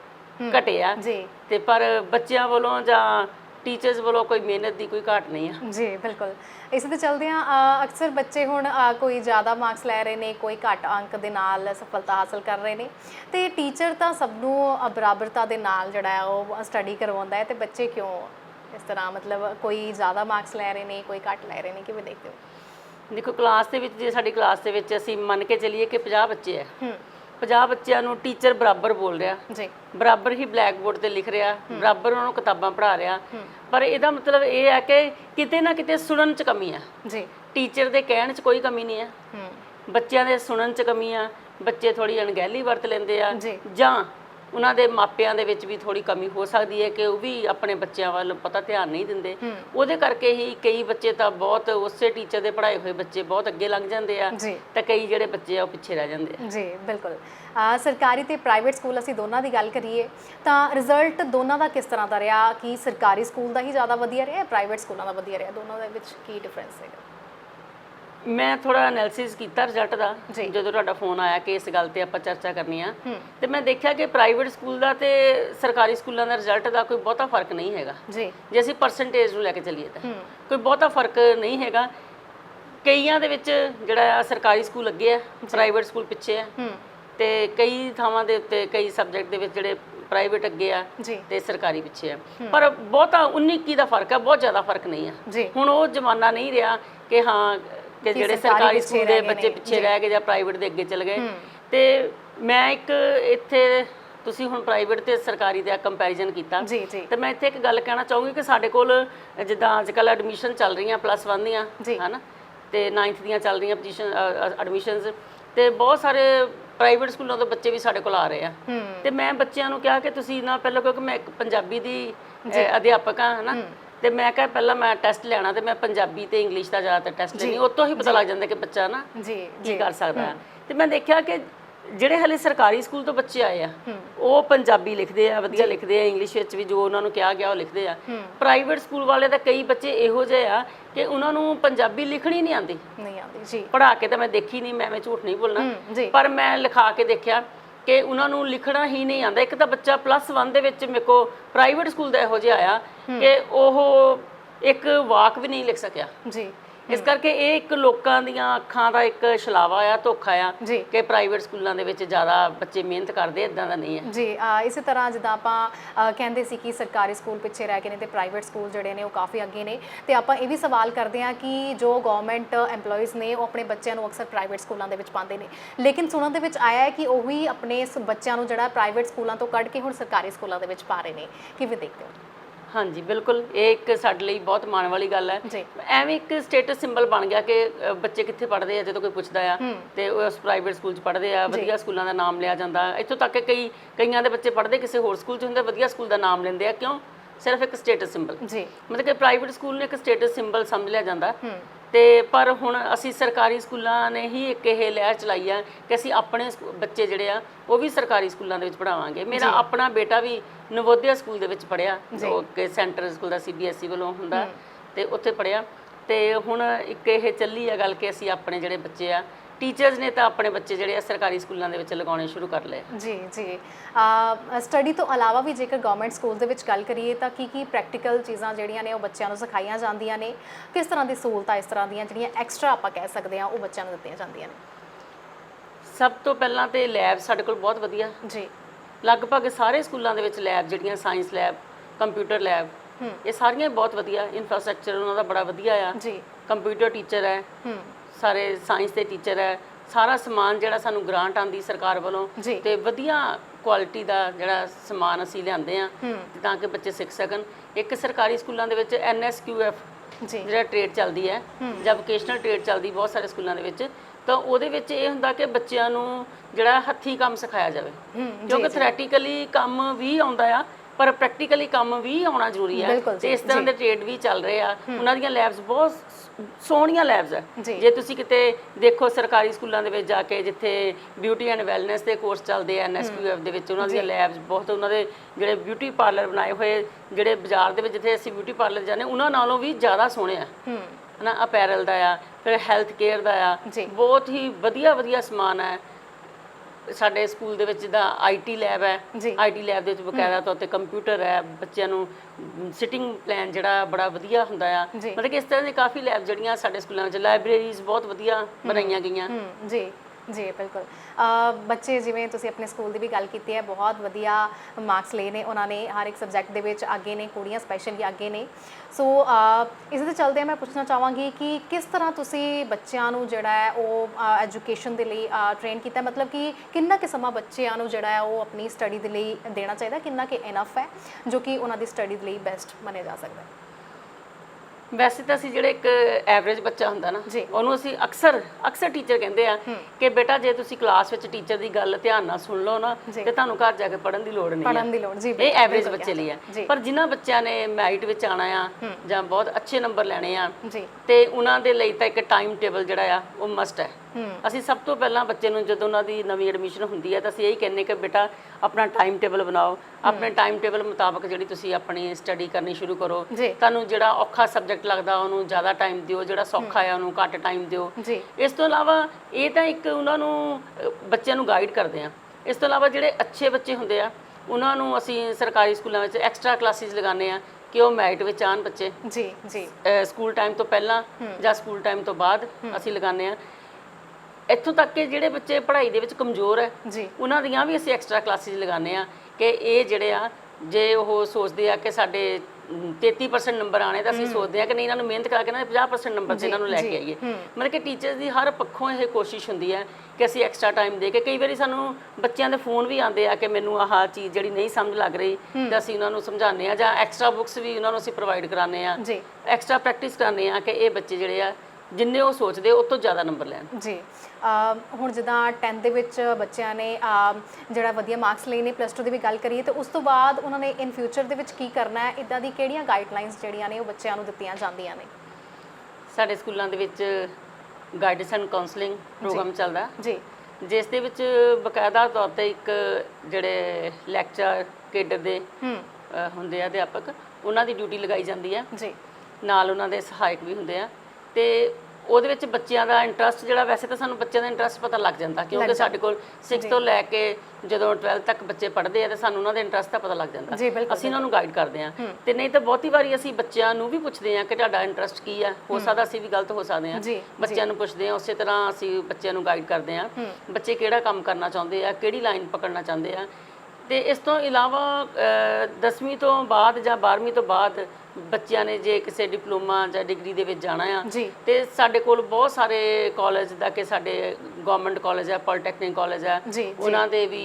ਘਟੇ ਆ। ਜੀ। ਤੇ ਪਰ ਬੱਚਿਆਂ ਵੱਲੋਂ ਜਾਂ ਟੀਚਰਸ ਵੱਲੋਂ ਕੋਈ ਮਿਹਨਤ ਦੀ ਕੋਈ ਘਾਟ ਨਹੀਂ ਆ। ਜੀ ਬਿਲਕੁਲ। ਇਸ ਦੇ ਚਲਦਿਆਂ ਅ, ਅਕਸਰ ਬੱਚੇ ਹੁਣ ਅ, ਕੋਈ ਜ਼ਿਆਦਾ ਮਾਰਕਸ ਲੈ ਰਹੇ ਨੇ ਕੋਈ ਘੱਟ ਅੰਕ ਦੇ ਨਾਲ ਸਫਲਤਾ ਹਾਸਲ ਕਰ ਰਹੇ ਨੇ। ਤੇ ਟੀਚਰ ਤਾਂ ਸਭ ਨੂੰ ਅ, ਬਰਾਬਰਤਾ ਦੇ ਨਾਲ ਜਿਹੜਾ ਹੈ ਉਹ ਸਟੱਡੀ ਕਰਵਾਉਂਦਾ ਹੈ। ਤੇ ਬੱਚੇ ਕਿਉਂ ਇਸ ਤਰ੍ਹਾਂ ਮਤਲਬ ਕੋਈ ਜ਼ਿਆਦਾ ਮਾਰਕਸ ਲੈ ਰਹੇ ਨੇ ਕੋਈ ਘੱਟ ਲੈ ਰਹੇ ਨੇ? ਕਿਵੇਂ ਦੇਖਦੇ ਹੋ? ਦੇਖੋ ਕਲਾਸ ਦੇ ਵਿੱਚ ਜੇ ਸਾਡੀ ਕਲਾਸ ਦੇ ਵਿੱਚ ਅਸੀਂ ਮੰਨ ਕੇ ਚੱਲੀਏ ਕਿ 50 ਬੱਚੇ ਆ। ਹੂੰ। 50 ਬੱਚਿਆਂ ਨੂੰ ਟੀਚਰ ਬਰਾਬਰ ਬੋਲ ਰਿਹਾ। ਜੀ। ਬਰਾਬਰ ਹੀ ਬਲੈਕ ਬੋਰਡ ਤੇ ਲਿਖ ਰਿਹਾ ਬਰਾਬਰ ਉਹਨਾਂ ਨੂੰ ਕਿਤਾਬਾਂ ਪੜ੍ਹਾ ਰਿਹਾ। ਪਰ ਇਹਦਾ ਮਤਲਬ ਇਹ ਹੈ ਕਿ ਕਿਤੇ ਨਾ ਕਿਤੇ ਸੁਣਨ 'ਚ ਕਮੀ ਆ। ਜੀ। ਟੀਚਰ ਦੇ ਕਹਿਣ 'ਚ ਕੋਈ ਕਮੀ ਨਹੀਂ ਆ। ਹੂੰ। ਬੱਚਿਆਂ ਦੇ ਸੁਣਨ 'ਚ ਕਮੀ ਆ। ਬੱਚੇ ਥੋੜੀ ਅਣਗਹਿਲੀ ਵਰਤ ਲੈਂਦੇ ਆ। ਜੀ। ਉਹਨਾਂ ਦੇ ਮਾਪਿਆਂ ਦੇ ਵਿੱਚ ਵੀ ਥੋੜੀ ਕਮੀ ਹੋ ਸਕਦੀ ਹੈ ਕਿ ਉਹ ਵੀ ਆਪਣੇ ਬੱਚਿਆਂ ਵੱਲ ਪਤਾ ਧਿਆਨ ਨਹੀਂ ਦਿੰਦੇ। ਉਹਦੇ ਕਰਕੇ ਹੀ ਕਈ ਬੱਚੇ ਤਾਂ ਬਹੁਤ ਉਸੇ ਟੀਚਰ ਦੇ ਪੜ੍ਹਾਏ ਹੋਏ ਬੱਚੇ ਬਹੁਤ ਅੱਗੇ ਲੰਘ ਜਾਂਦੇ ਆ ਤੇ ਕਈ ਜਿਹੜੇ ਬੱਚੇ ਆ ਉਹ ਪਿੱਛੇ ਰਹਿ ਜਾਂਦੇ ਆ। ਜੀ ਬਿਲਕੁਲ। ਸਰਕਾਰੀ ਤੇ ਪ੍ਰਾਈਵੇਟ ਸਕੂਲ ਅਸੀਂ ਦੋਨਾਂ ਦੀ ਗੱਲ ਕਰੀਏ ਤਾਂ ਰਿਜ਼ਲਟ ਦੋਨਾਂ ਦਾ ਕਿਸ ਤਰ੍ਹਾਂ ਦਾ ਰਿਹਾ? ਕੀ ਸਰਕਾਰੀ ਸਕੂਲ ਦਾ ਹੀ ਜ਼ਿਆਦਾ ਵਧੀਆ ਰਿਹਾ ਪ੍ਰਾਈਵੇਟ ਸਕੂਲਾਂ ਦਾ ਵਧੀਆ ਰਿਹਾ? ਦੋਨਾਂ ਦੇ ਵਿੱਚ ਕੀ ਡਿਫਰੈਂਸ ਹੈਗਾ? ਮੈਂ ਥੋੜਾ ਐਨਾਲਿਸਿਸ ਕੀਤਾ ਰਿਜ਼ਲਟ ਦਾ ਜੀ। ਜਦੋਂ ਤੁਹਾਡਾ ਫੋਨ ਆਇਆ ਕਿ ਇਸ ਗੱਲ ਤੇ ਆਪਾਂ ਚਰਚਾ ਕਰਨੀ ਆ ਹੂੰ। ਤੇ ਮੈਂ ਦੇਖਿਆ ਕਿ ਪ੍ਰਾਈਵੇਟ ਸਕੂਲ ਦਾ ਤੇ ਸਰਕਾਰੀ ਸਕੂਲਾਂ ਦਾ ਰਿਜ਼ਲਟ ਦਾ ਕੋਈ ਬਹੁਤਾ ਫ਼ਰਕ ਨਹੀਂ ਹੈਗਾ। ਜੀ। ਜੇ ਅਸੀਂ ਪਰਸੈਂਟੇਜ ਨੂੰ ਲੈ ਕੇ ਚੱਲੀਏ ਤਾਂ। ਹੂੰ। ਕੋਈ ਬਹੁਤਾ ਫ਼ਰਕ ਨਹੀਂ ਹੈਗਾ। ਕਈਆਂ ਦੇ ਵਿੱਚ ਜਿਹੜਾ ਆ ਸਰਕਾਰੀ ਸਕੂਲ ਅੱਗੇ ਆ ਪ੍ਰਾਈਵੇਟ ਸਕੂਲ ਪਿੱਛੇ ਆ। ਹੂੰ। ਤੇ ਕਈ ਥਾਵਾਂ ਦੇ ਉੱਤੇ ਕਈ ਸਬਜੈਕਟ ਦੇ ਵਿੱਚ ਜਿਹੜੇ ਪ੍ਰਾਈਵੇਟ ਅੱਗੇ ਆ ਜੀ। ਤੇ ਸਰਕਾਰੀ ਪਿੱਛੇ ਆ। ਪਰ ਬਹੁਤਾ 19 ਕੀ ਦਾ ਫ਼ਰਕ ਆ ਬਹੁਤ ਜ਼ਿਆਦਾ ਫ਼ਰਕ ਨਹੀਂ ਆ। ਜੀ। ਹੁਣ ਉਹ ਜ਼ਮਾਨਾ ਨਹੀਂ ਰਿਹਾ ਕਿ ਹਾਂ ਕਿ ਜਿਹੜੇ ਸਰਕਾਰੀ ਸਕੂਲ ਦੇ ਬੱਚੇ। ਪਿੱਛੇ ਰਹਿ ਗਏ ਜਾਂ ਪ੍ਰਾਈਵੇਟ ਦੇ ਅੱਗੇ ਚਲੇ ਗਏ। ਤੇ ਮੈਂ ਇੱਕ ਇੱਥੇ ਤੁਸੀਂ ਹੁਣ ਪ੍ਰਾਈਵੇਟ ਤੇ ਸਰਕਾਰੀ ਦਾ ਕੰਪੈਰੀਜ਼ਨ ਕੀਤਾ। ਜੀ ਜੀ। ਤੇ ਮੈਂ ਇੱਥੇ ਇੱਕ ਗੱਲ ਕਹਿਣਾ ਚਾਹੂੰਗੀ ਕਿ ਸਾਡੇ ਕੋਲ ਜਿੱਦਾਂ ਅੱਜ ਕੱਲ ਐਡਮਿਸ਼ਨ ਚੱਲ ਰਹੀਆਂ ਪਲੱਸ 1 ਦੀਆਂ। ਹਨਾ? ਤੇ 9th ਦੀਆਂ ਚੱਲ ਰਹੀਆਂ ਪੋਜੀਸ਼ਨ ਐਡਮਿਸ਼ਨਸ ਤੇ ਬਹੁਤ ਸਾਰੇ ਪ੍ਰਾਈਵੇਟ ਸਕੂਲਾਂ ਤੋਂ ਬੱਚੇ ਵੀ ਸਾਡੇ ਕੋਲ ਆ ਰਹੇ ਆ। ਤੇ ਮੈਂ ਬੱਚਿਆਂ ਨੂੰ ਕਿਹਾ ਕਿ ਤੁਸੀਂ ਨਾ ਪਹਿਲਾਂ ਕਿਉਂਕਿ ਮੈਂ ਇੱਕ ਪੰਜਾਬੀ ਦੀ ਅਧਿਆਪਕ ਹਾਂ ਹਨਾ? ਤੇ ਮੈਂ ਕਿਹਾ ਪਹਿਲਾਂ ਮੈਂ ਟੈਸਟ ਲੈਣਾ ਤੇ ਮੈਂ ਪੰਜਾਬੀ ਤੇ ਇੰਗਲਿਸ਼ ਦਾ ਜ਼ਿਆਦਾਤਰ ਟੈਸਟ ਲੈਣੀ ਉਤੋਂ ਹੀ ਪਤਾ ਲੱਗ ਜਾਂਦਾ ਕਿ ਬੱਚਾ ਨਾ ਜੀ ਕੀ ਕਰ ਸਕਦਾ ਹੈ। ਤੇ ਮੈਂ ਦੇਖਿਆ ਕਿ ਜਿਹੜੇ ਹਲੇ ਸਰਕਾਰੀ ਸਕੂਲ ਤੋਂ ਬੱਚੇ ਆਏ ਆ ਉਹ ਪੰਜਾਬੀ ਲਿਖਦੇ ਆ ਵਧੀਆ ਲਿਖਦੇ ਆ ਇੰਗਲਿਸ਼ ਵਿੱਚ ਵੀ ਜੋ ਉਹਨਾਂ ਨੂੰ ਕਿਹਾ ਗਿਆ ਉਹ ਲਿਖਦੇ ਆ। ਪ੍ਰਾਈਵੇਟ ਸਕੂਲ ਵਾਲੇ ਤਾਂ ਕਈ ਬੱਚੇ ਇਹੋ ਜਿਹੇ ਆ ਕਿ ਉਹਨਾਂ ਨੂੰ ਪੰਜਾਬੀ ਲਿਖਣੀ ਨਹੀਂ ਆਉਂਦੀ। ਨਹੀਂ ਆਉਂਦੀ ਜੀ। ਪੜ੍ਹਾ ਕੇ ਤਾਂ ਮੈਂ ਦੇਖੀ ਨਹੀਂ ਮੈਂ ਐਵੇਂ ਝੂਠ ਨਹੀਂ ਬੋਲਣਾ। ਪਰ ਮੈਂ ਲਿਖਾ ਕੇ ਦੇਖਿਆ ਕਿ ਉਹਨਾਂ ਨੂੰ ਲਿਖਣਾ ਹੀ ਨਹੀਂ ਆਉਂਦਾ। ਇੱਕ ਤਾਂ ਬੱਚਾ ਪਲੱਸ 1 ਦੇ ਵਿੱਚ ਮੇਰੇ ਕੋ ਪ੍ਰਾਈਵੇਟ ਸਕੂਲ ਦਾ ਇਹੋ ਜਿਹਾ ਆਇਆ ਕਿ ਉਹ ਇੱਕ ਵਾਕ ਵੀ ਨਹੀਂ ਲਿਖ ਸਕਿਆ। ਜੀ। ਇਸ ਕਰਕੇ ਇਹ ਇੱਕ ਲੋਕਾਂ ਦੀਆਂ ਅੱਖਾਂ ਦਾ ਇੱਕ ਛਲਾਵਾ ਆ ਧੋਖਾ ਆ ਕਿ ਪ੍ਰਾਈਵੇਟ ਸਕੂਲਾਂ ਦੇ ਵਿੱਚ ਜ਼ਿਆਦਾ ਬੱਚੇ ਮਿਹਨਤ ਕਰਦੇ ਇਦਾਂ ਦਾ ਨਹੀਂ ਹੈ। ਜੀ ਇਸੇ ਤਰ੍ਹਾਂ ਜਿੱਦਾਂ ਆਪਾਂ ਕਹਿੰਦੇ ਸੀ ਕਿ ਸਰਕਾਰੀ ਸਕੂਲ ਪਿੱਛੇ ਰਹਿ ਗਏ ਨੇ ਤੇ ਪ੍ਰਾਈਵੇਟ ਸਕੂਲ ਜਿਹੜੇ ਨੇ ਉਹ ਕਾਫੀ ਅੱਗੇ ਨੇ। ਤੇ ਆਪਾਂ ਇਹ ਵੀ ਸਵਾਲ ਕਰਦੇ ਹਾਂ ਕਿ ਜੋ ਗਵਰਨਮੈਂਟ EMPLOYEES ਨੇ ਉਹ ਆਪਣੇ ਬੱਚਿਆਂ ਨੂੰ ਅਕਸਰ ਪ੍ਰਾਈਵੇਟ ਸਕੂਲਾਂ ਦੇ ਵਿੱਚ ਪਾਉਂਦੇ ਨੇ। ਲੇਕਿਨ ਸੁਣਨ ਦੇ ਵਿੱਚ ਆਇਆ ਹੈ ਕਿ ਉਹ ਵੀ ਆਪਣੇ ਇਸ ਬੱਚਿਆਂ ਨੂੰ ਜਿਹੜਾ ਪ੍ਰਾਈਵੇਟ ਸਕੂਲਾਂ ਤੋਂ ਕੱਢ ਕੇ ਹੁਣ ਸਰਕਾਰੀ ਸਕੂਲਾਂ ਦੇ ਵਿੱਚ ਪਾ ਰਹੇ ਨੇ। ਕਿਵੇਂ ਦੇਖਦੇ ਹੋ? ਹਾਂਜੀ ਬਿਲਕੁਲ। ਇਹ ਇੱਕ ਸਾਡੇ ਲਈ ਬਹੁਤ ਮਾਣ ਵਾਲੀ ਗੱਲ ਹੈ। ਐਵੇਂ ਇੱਕ ਸਟੇਟਸ ਸਿੰਬਲ ਬਣ ਗਿਆ ਕਿ ਬੱਚੇ ਕਿੱਥੇ ਪੜ੍ਹਦੇ ਆ ਜਦੋਂ ਕੋਈ ਪੁੱਛਦਾ ਆ। ਤੇ ਉਸ ਪ੍ਰਾਈਵੇਟ ਸਕੂਲ 'ਚ ਪੜ੍ਹਦੇ ਆ ਵਧੀਆ ਸਕੂਲਾਂ ਦਾ ਨਾਮ ਲਿਆ ਜਾਂਦਾ। ਇੱਥੋਂ ਤੱਕ ਕਿ ਕਈ ਕਈਆਂ ਦੇ ਬੱਚੇ ਪੜ੍ਹਦੇ ਕਿਸੇ ਹੋਰ ਸਕੂਲ 'ਚ ਹੁੰਦੇ ਵਧੀਆ ਸਕੂਲ ਦਾ ਨਾਮ ਲੈਂਦੇ ਆ। ਕਿਉਂ? ਸਿਰਫ ਇੱਕ ਸਟੇਟਸ ਸਿੰਬਲ ਜੀ। ਮਤਲਬ ਕਿ ਪ੍ਰਾਈਵੇਟ ਸਕੂਲ ਨੂੰ ਇੱਕ ਸਟੇਟਸ ਸਿੰਬਲ ਸਮਝ ਲਿਆ ਜਾਂਦਾ। ਤੇ ਪਰ ਹੁਣ ਅਸੀਂ ਸਰਕਾਰੀ ਸਕੂਲਾਂ ਨੇ ਹੀ ਇੱਕ ਇਹ ਲਹਿਰ ਚਲਾਈ ਆ ਕਿ ਅਸੀਂ ਆਪਣੇ ਸਕੂ- ਬੱਚੇ ਜਿਹੜੇ ਆ ਉਹ ਵੀ ਸਰਕਾਰੀ ਸਕੂਲਾਂ ਦੇ ਵਿੱਚ ਪੜਾਵਾਂਗੇ ਮੇਰਾ ਆਪਣਾ ਬੇਟਾ ਵੀ ਨਵੋਦਿਆ ਸਕੂਲ ਦੇ ਵਿੱਚ ਪੜਿਆ ਜੋ। ਕਿ ਸੈਂਟਰ ਸਕੂਲ ਦਾ ਸੀਬੀਐਸਈ ਵੱਲੋਂ ਹੁੰਦਾ ਤੇ ਉੱਥੇ ਪੜਿਆ ਤੇ ਹੁਣ ਇੱਕ ਇਹ ਚੱਲੀ ਆ ਗੱਲ ਕਿ ਅਸੀਂ ਆਪਣੇ ਜਿਹੜੇ ਬੱਚੇ ਆ ਟੀਚਰਸ ਨੇ ਤਾਂ ਆਪਣੇ ਬੱਚੇ ਜਿਹੜੇ ਆ ਸਰਕਾਰੀ ਸਕੂਲਾਂ ਦੇ ਵਿੱਚ ਲਗਾਉਣੇ ਸ਼ੁਰੂ ਕਰ ਲਏ। ਜੀ ਜੀ। ਸਟੱਡੀ ਤੋਂ ਇਲਾਵਾ ਵੀ ਜੇਕਰ ਗਵਰਨਮੈਂਟ ਸਕੂਲ ਦੇ ਵਿੱਚ ਗੱਲ ਕਰੀਏ ਤਾਂ ਕੀ ਕੀ ਪ੍ਰੈਕਟੀਕਲ ਚੀਜ਼ਾਂ ਜਿਹੜੀਆਂ ਨੇ ਉਹ ਬੱਚਿਆਂ ਨੂੰ ਸਿਖਾਈਆਂ ਜਾਂਦੀਆਂ ਨੇ? ਕਿਸ ਤਰ੍ਹਾਂ ਦੀ ਸਹੂਲਤਾਂ ਇਸ ਤਰ੍ਹਾਂ ਦੀਆਂ ਜਿਹੜੀਆਂ ਐਕਸਟਰਾ ਆਪਾਂ ਕਹਿ ਸਕਦੇ ਹਾਂ ਉਹ ਬੱਚਿਆਂ ਨੂੰ ਦਿੱਤੀਆਂ ਜਾਂਦੀਆਂ ਨੇ? ਸਭ ਤੋਂ ਪਹਿਲਾਂ ਤੇ ਲੈਬ ਸਾਡੇ ਕੋਲ ਬਹੁਤ ਵਧੀਆ। ਜੀ। ਲਗਭਗ ਸਾਰੇ ਸਕੂਲਾਂ ਦੇ ਵਿੱਚ ਲੈਬ ਜਿਹੜੀਆਂ ਸਾਇੰਸ ਲੈਬ ਕੰਪਿਊਟਰ ਲੈਬ ਇਹ ਸਾਰੀਆਂ ਬਹੁਤ ਵਧੀਆ। ਇਨਫਰਾਸਟ੍ਰਕਚਰ ਉਹਨਾਂ ਦਾ ਬੜਾ ਵਧੀਆ ਆ। ਜੀ। ਕੰਪਿਊਟਰ ਟੀਚਰ ਹੈ। ਹੂੰ। ਸਾਰੇ ਸਾਇੰਸ ਦੇ ਟੀਚਰ ਹੈ ਸਾਰਾ ਸਮਾਨ ਜਿਹੜਾ ਸਾਨੂੰ ਗ੍ਰਾਂਟ ਆਂਦੀ ਸਰਕਾਰ ਵੱਲੋਂ ਜੀ। ਤੇ ਵਧੀਆ ਕੁਆਲਿਟੀ ਦਾ ਜਿਹੜਾ ਸਮਾਨ ਅਸੀਂ ਲਿਆਂਦੇ ਆ ਤਾਂ ਕਿ ਬੱਚੇ ਸਿੱਖ ਸਕਣ। ਇੱਕ ਸਰਕਾਰੀ ਸਕੂਲਾਂ ਦੇ ਵਿੱਚ ਐਨਐਸਕਿਊਐਫ ਜੀ। ਜਿਹੜਾ ਟ੍ਰੇਡ ਚੱਲਦੀ ਹੈ ਜਾਂ ਵੋਕੇਸ਼ਨਲ ਟ੍ਰੇਡ ਚੱਲਦੀ ਬਹੁਤ ਸਾਰੇ ਸਕੂਲਾਂ ਦੇ ਵਿੱਚ ਤਾਂ ਉਹਦੇ ਵਿੱਚ ਇਹ ਹੁੰਦਾ ਕਿ ਬੱਚਿਆਂ ਨੂੰ ਜਿਹੜਾ ਹੱਥੀਂ ਕੰਮ ਸਿਖਾਇਆ ਜਾਵੇ। ਹੂੰ ਕਿਉਂਕਿ ਥਿਓਰੈਟੀਕਲੀ ਕੰਮ ਵੀ ਆਉਂਦਾ ਆ ਪਰ ਪ੍ਰੈਕਟੀਕਲੀ ਕੰਮ ਵੀ ਆਉਣਾ ਜ਼ਰੂਰੀ ਹੈ। ਬਿਲਕੁਲ ਤੇ ਇਸ ਤਰ੍ਹਾਂ ਦੇ ਟ੍ਰੇਡ ਵੀ ਚੱਲ ਰਹੇ ਆ। ਉਹਨਾਂ ਦੀਆਂ ਲੈਬਸ ਬਹੁਤ ਸੋਹਣੀਆਂ ਲੈਬਸ ਹੈ। ਜੀ। ਤੁਸੀਂ ਕਿਤੇ ਦੇਖੋ ਸਰਕਾਰੀ ਸਕੂਲਾਂ ਦੇ ਵਿੱਚ ਜਾ ਕੇ ਜਿੱਥੇ ਬਿਊਟੀ ਐਂਡ ਵੈਲਨੈਸ ਦੇ ਕੋਰਸ ਚੱਲਦੇ ਆ ਐਨਐਸਕਿਊਐਫ ਦੇ ਵਿੱਚ ਉਹਨਾਂ ਦੀਆਂ ਲੈਬਸ ਬਹੁਤ ਉਹਨਾਂ ਦੇ ਜਿਹੜੇ ਬਿਊਟੀ ਪਾਰਲਰ ਬਣਾਏ ਹੋਏ ਜਿਹੜੇ ਬਾਜ਼ਾਰ ਦੇ ਵਿੱਚ ਜਿੱਥੇ ਅਸੀਂ ਬਿਊਟੀ ਪਾਰਲਰ ਜਾਂਦੇ ਉਹਨਾਂ ਨਾਲੋਂ ਵੀ ਜ਼ਿਆਦਾ ਸੋਹਣੇ ਆ। ਹਨਾ ਅਪੈਰਲ ਦਾ ਆ ਫਿਰ ਹੈਲਥ ਕੇਅਰ ਦਾ ਆ। ਬਹੁਤ ਹੀ ਵਧੀਆ ਵਧੀਆ ਸਮਾਨ ਹੈ। ਸਾਡੇ ਸਕੂਲ ਦੇ ਵਿੱਚ ਜਿੱਦਾਂ ਆਈਟੀ ਲੈਬ ਹੈ ਜੀ। ਆਈਟੀ ਲੈਬ ਦੇ ਵਿੱਚ ਬਕਾਇਦਾ ਤੌਰ ਤੇ ਕੰਪਿਊਟਰ ਹੈ ਬੱਚਿਆਂ ਨੂੰ ਸਿਟਿੰਗ ਪਲਾਨ ਜਿਹੜਾ ਬੜਾ ਵਧੀਆ ਹੁੰਦਾ ਆ। ਜੀ। ਮਤਲਬ ਕਿ ਇਸ ਤਰ੍ਹਾਂ ਦੀ ਕਾਫੀ ਲੈਬ ਜਿਹੜੀਆਂ ਸਾਡੇ ਸਕੂਲਾਂ ਵਿੱਚ ਲਾਇਬ੍ਰੇਰੀਜ਼ ਬਹੁਤ ਵਧੀਆ ਬਣਾਈਆਂ ਗਈਆਂ। ਹੂੰ ਜੀ। ਜੀ, ਬਿਲਕੁਲ। ਬੱਚੇ ਜਿਵੇਂ ਤੁਸੀਂ ਆਪਣੇ ਸਕੂਲ ਦੀ ਵੀ ਗੱਲ ਕੀਤੀ ਹੈ, ਬਹੁਤ ਵਧੀਆ ਮਾਰਕਸ ਲਏ ਨੇ ਉਹਨਾਂ ਨੇ। ਹਰ ਇੱਕ ਸਬਜੈਕਟ ਦੇ ਵਿੱਚ ਅੱਗੇ ਨੇ, ਕੁੜੀਆਂ ਸਪੈਸ਼ਲੀ ਅੱਗੇ ਨੇ। ਸੋ ਇਸ ਦੇ ਚਲਦੇ ਮੈਂ ਪੁੱਛਣਾ ਚਾਹਾਂਗੀ ਕਿ ਕਿਸ ਤਰ੍ਹਾਂ ਤੁਸੀਂ ਬੱਚਿਆਂ ਨੂੰ ਜਿਹੜਾ ਹੈ ਉਹ ਐਜੂਕੇਸ਼ਨ ਦੇ ਲਈ ਟ੍ਰੇਨ ਕੀਤਾ? ਮਤਲਬ ਕਿ ਕਿੰਨਾ ਕਿ ਸਮਾਂ ਬੱਚਿਆਂ ਨੂੰ ਜਿਹੜਾ ਹੈ ਉਹ ਆਪਣੀ ਸਟੱਡੀ ਦੇ ਲਈ ਦੇਣਾ ਚਾਹੀਦਾ? ਕਿੰਨਾ ਕਿ ਇਨਫ ਹੈ ਜੋ ਕਿ ਉਹਨਾਂ ਦੀ ਸਟੱਡੀ ਦੇ ਲਈ ਬੈਸਟ ਮੰਨਿਆ ਜਾ ਸਕਦਾ ਹੈ? ਵੈਸੇ ਤਾਂ ਅਸੀਂ ਜਿਹੜੇ ਇੱਕ ਐਵਰੇਜ ਬੱਚਾ ਹੁੰਦਾ ਨਾ। ਉਹਨੂੰ ਅਸੀਂ ਅਕਸਰ ਅਕਸਰ ਟੀਚਰ ਕਹਿੰਦੇ ਆ ਕਿ ਬੇਟਾ ਜੇ ਤੁਸੀਂ ਕਲਾਸ ਵਿੱਚ ਟੀਚਰ ਦੀ ਗੱਲ ਧਿਆਨ ਨਾਲ ਸੁਣ ਲਓ ਨਾ। ਤੇ ਤੁਹਾਨੂੰ ਘਰ ਜਾ ਕੇ ਪੜ੍ਹਨ ਦੀ ਲੋੜ ਨਹੀਂ ਹੈ ਪੜਨ ਦੀ ਲੋੜ ਜੀ ਇਹ ਐਵਰੇਜ ਬੱਚੇ ਲਈ ਆ। ਪਰ ਜਿਨ੍ਹਾਂ ਬੱਚਿਆਂ ਨੇ ਮੈਰਿਟ ਵਿੱਚ ਆਣਾ ਆ ਜਾਂ ਬਹੁਤ ਅੱਛੇ ਨੰਬਰ ਲੈਣੇ ਆ ਤੇ ਉਹਨਾਂ ਦੇ ਲਈ ਤਾਂ ਇੱਕ ਟਾਈਮ ਟੇਬਲ ਜਿਹੜਾ ਆ ਉਹ ਮਸਟ ਹੈ। ਅਸੀਂ ਸਭ ਤੋਂ ਪਹਿਲਾਂ ਬੱਚੇ ਨੂੰ ਜਦੋਂ ਉਹਨਾਂ ਦੀ ਨਵੀਂ ਐਡਮਿਸ਼ਨ ਹੁੰਦੀ ਹੈ ਤਾਂ ਅਸੀਂ ਇਹੀ ਕਹਿੰਨੇ ਕਿ ਬੇਟਾ ਆਪਣਾ ਟਾਈਮ ਟੇਬਲ ਬਣਾਓ। ਆਪਣੇ ਟਾਈਮ ਟੇਬਲ ਮੁਤਾਬਕ ਜਿਹੜੀ ਤੁਸੀਂ ਆਪਣੀ ਸਟੱਡੀ ਕਰਨੀ ਸ਼ੁਰੂ ਕਰੋ। ਤੁਹਾਨੂੰ ਜਿਹੜਾ ਔਖਾ ਸਬਜੈਕਟ ਲੱਗਦਾ ਉਹਨੂੰ ਜ਼ਿਆਦਾ ਟਾਈਮ ਦਿਓ ਜਿਹੜਾ ਸੌਖਾ ਆ ਉਹਨੂੰ ਘੱਟ ਟਾਈਮ ਦਿਓ। ਜੀ। ਇਸ ਤੋਂ ਇਲਾਵਾ ਇਹ ਤਾਂ ਇੱਕ ਉਹਨਾਂ ਨੂੰ ਬੱਚਿਆਂ ਨੂੰ ਗਾਈਡ ਕਰਦੇ ਆ। ਇਸ ਤੋਂ ਇਲਾਵਾ ਜਿਹੜੇ ਅੱਛੇ ਬੱਚੇ ਹੁੰਦੇ ਆ ਉਹਨਾਂ ਨੂੰ ਅਸੀਂ ਸਰਕਾਰੀ ਸਕੂਲਾਂ ਵਿੱਚ ਐਕਸਟਰਾ ਕਲਾਸਿਸ ਲਗਾਉਂਦੇ ਆ ਕਿ ਉਹ ਮੈਰਿਟ ਵਿੱਚ ਆਣ ਬੱਚੇ। ਜੀ ਜੀ। ਸਕੂਲ ਟਾਈਮ ਤੋਂ ਪਹਿਲਾਂ ਜਾਂ ਸਕੂਲ ਟਾਈਮ ਤੋਂ ਬਾਅਦ ਅਸੀਂ ਲਗਾਉਂਦੇ ਆ। ਇੱਥੋਂ ਤੱਕ ਕਿ ਜਿਹੜੇ ਬੱਚੇ ਪੜ੍ਹਾਈ ਦੇ ਵਿੱਚ ਕਮਜ਼ੋਰ ਹੈ ਜੀ। ਉਹਨਾਂ ਦੀਆਂ ਵੀ ਅਸੀਂ ਐਕਸਟਰਾ ਕਲਾਸਿਸ ਲਗਾਉਂਦੇ ਆ ਕਿ ਇਹ ਜਿਹੜੇ ਆ ਜੇ ਉਹ ਸੋਚਦੇ ਆ ਕਿ ਸਾਡੇ 33% ਨੰਬਰ ਆਣੇ ਤਾਂ ਅਸੀਂ ਸੋਚਦੇ ਆ ਕਿ ਨਹੀਂ ਇਹਨਾਂ ਨੂੰ ਮਿਹਨਤ ਕਰਕੇ ਨਾ 50% ਨੰਬਰ ਤੇ ਇਹਨਾਂ ਨੂੰ ਲੈ ਕੇ ਆਈਏ। ਮਤਲਬ ਕਿ ਟੀਚਰਸ ਦੀ ਹਰ ਪੱਖੋਂ ਇਹ ਕੋਸ਼ਿਸ਼ ਹੁੰਦੀ ਹੈ ਕਿ ਅਸੀਂ ਐਕਸਟਰਾ ਟਾਈਮ ਦੇ ਕੇ ਕਈ ਵਾਰੀ ਸਾਨੂੰ ਬੱਚਿਆਂ ਦੇ ਫੋਨ ਵੀ ਆਉਂਦੇ ਆ ਕਿ ਮੈਨੂੰ ਆਹ ਚੀਜ਼ ਜਿਹੜੀ ਨਹੀਂ ਸਮਝ ਲੱਗ ਰਹੀ ਤਾਂ ਅਸੀਂ ਉਹਨਾਂ ਨੂੰ ਸਮਝਾਉਂਦੇ ਆ ਜਾਂ ਐਕਸਟਰਾ ਬੁੱਕਸ ਵੀ ਉਹਨਾਂ ਨੂੰ ਅਸੀਂ ਪ੍ਰੋਵਾਈਡ ਕਰਾਉਂਦੇ ਆ ਜੀ। ਐਕਸਟਰਾ ਪ੍ਰੈਕਟਿਸ ਕਰਾਉਂਦੇ ਆ ਕਿ ਇਹ ਬੱਚੇ ਜਿਹੜੇ ਆ ਜਿੰਨੇ ਉਹ ਸੋਚਦੇ ਉਹ ਤੋਂ ਜ਼ਿਆਦਾ ਨੰਬਰ ਲੈਣ। ਜੀ। ਹੁਣ ਜਿੱਦਾਂ 10th ਦੇ ਵਿੱਚ ਬੱਚਿਆਂ ਨੇ ਜਿਹੜਾ ਵਧੀਆ ਮਾਰਕਸ ਲਏ ਨੇ ਪਲੱਸ 2 ਦੀ ਵੀ ਗੱਲ ਕਰੀਏ ਤੇ ਉਸ ਤੋਂ ਬਾਅਦ ਉਹਨਾਂ ਨੇ ਇਨ ਫਿਊਚਰ ਦੇ ਵਿੱਚ ਕੀ ਕਰਨਾ ਹੈ ਇਦਾਂ ਦੀ ਕਿਹੜੀਆਂ ਗਾਈਡਲਾਈਨਸ ਜਿਹੜੀਆਂ ਨੇ ਉਹ ਬੱਚਿਆਂ ਨੂੰ ਦਿੱਤੀਆਂ ਜਾਂਦੀਆਂ ਨੇ? ਸਾਡੇ ਸਕੂਲਾਂ ਦੇ ਵਿੱਚ ਗਾਈਡੈਂਸ ਐਂਡ ਕਾਉਂਸਲਿੰਗ ਪ੍ਰੋਗਰਾਮ ਚੱਲਦਾ। ਜੀ। ਜਿਸ ਦੇ ਵਿੱਚ ਬਕਾਇਦਾ ਤੌਰ ਤੇ ਇੱਕ ਜਿਹੜੇ ਲੈਕਚਰ ਕੇਡਰ ਦੇ ਹੁੰਦੇ ਆ ਅਧਿਆਪਕ ਉਹਨਾਂ ਦੀ ਡਿਊਟੀ ਲਗਾਈ ਜਾਂਦੀ ਹੈ ਜੀ। ਨਾਲ ਉਹਨਾਂ ਦੇ ਸਹਾਇਕ ਵੀ ਹੁੰਦੇ ਆ। ਤੇ ਉਹਦੇ ਵਿੱਚ ਬੱਚਿਆਂ ਦਾ ਇੰਟਰਸਟ ਜਿਹੜਾ ਵੈਸੇ ਤਾਂ ਸਾਨੂੰ ਬੱਚਿਆਂ ਦਾ ਇੰਟਰਸਟ ਪਤਾ ਲੱਗ ਜਾਂਦਾ ਕਿਉਂਕਿ ਸਾਡੇ ਕੋਲ 6 ਤੋਂ ਲੈ ਕੇ ਜਦੋਂ 12 ਤੱਕ ਬੱਚੇ ਪੜ੍ਹਦੇ ਆ ਤੇ ਸਾਨੂੰ ਉਹਨਾਂ ਦੇ ਇੰਟਰਸਟ ਦਾ ਪਤਾ ਲੱਗ ਜਾਂਦਾ। ਅਸੀਂ ਉਹਨਾਂ ਨੂੰ ਗਾਈਡ ਕਰਦੇ ਆ ਤੇ ਨਹੀਂ ਤਾਂ ਬਹੁਤੀ ਵਾਰੀ ਅਸੀਂ ਬੱਚਿਆਂ ਨੂੰ ਵੀ ਪੁੱਛਦੇ ਆ ਕਿ ਤੁਹਾਡਾ ਇੰਟਰਸਟ ਕੀ ਆ। ਹੋ ਸਕਦਾ ਅਸੀਂ ਵੀ ਗਲਤ ਹੋ ਸਕਦੇ ਆ ਬੱਚਿਆਂ ਨੂੰ ਪੁੱਛਦੇ ਆ ਉਸੇ ਤਰ੍ਹਾਂ ਅਸੀਂ ਬੱਚਿਆਂ ਨੂੰ ਗਾਈਡ ਕਰਦੇ ਆ ਬੱਚੇ ਕਿਹੜਾ ਕੰਮ ਕਰਨਾ ਚਾਹੁੰਦੇ ਆ ਕਿਹੜੀ ਲਾਈਨ ਪਕੜਨਾ ਚਾਹੁੰਦੇ ਆ। ਤੇ ਇਸ ਤੋਂ ਇਲਾਵਾ 10ਵੀਂ ਤੋਂ ਬਾਅਦ ਜਾਂ 12ਵੀਂ ਤੋਂ ਬਾਅਦ ਬੱਚਿਆਂ ਨੇ ਜੇ ਕਿਸੇ ਡਿਪਲੋਮਾ ਜਾਂ ਡਿਗਰੀ ਦੇ ਵਿੱਚ ਜਾਣਾ ਆ ਤੇ ਸਾਡੇ ਕੋਲ ਬਹੁਤ ਸਾਰੇ ਕਾਲਜ ਦਾ ਕਿ ਸਾਡੇ ਗਵਰਨਮੈਂਟ ਕਾਲਜ ਹੈ ਪੋਲੀਟੈਕਨਿਕ ਕਾਲਜ ਹੈ। ਉਹਨਾਂ ਦੇ ਵੀ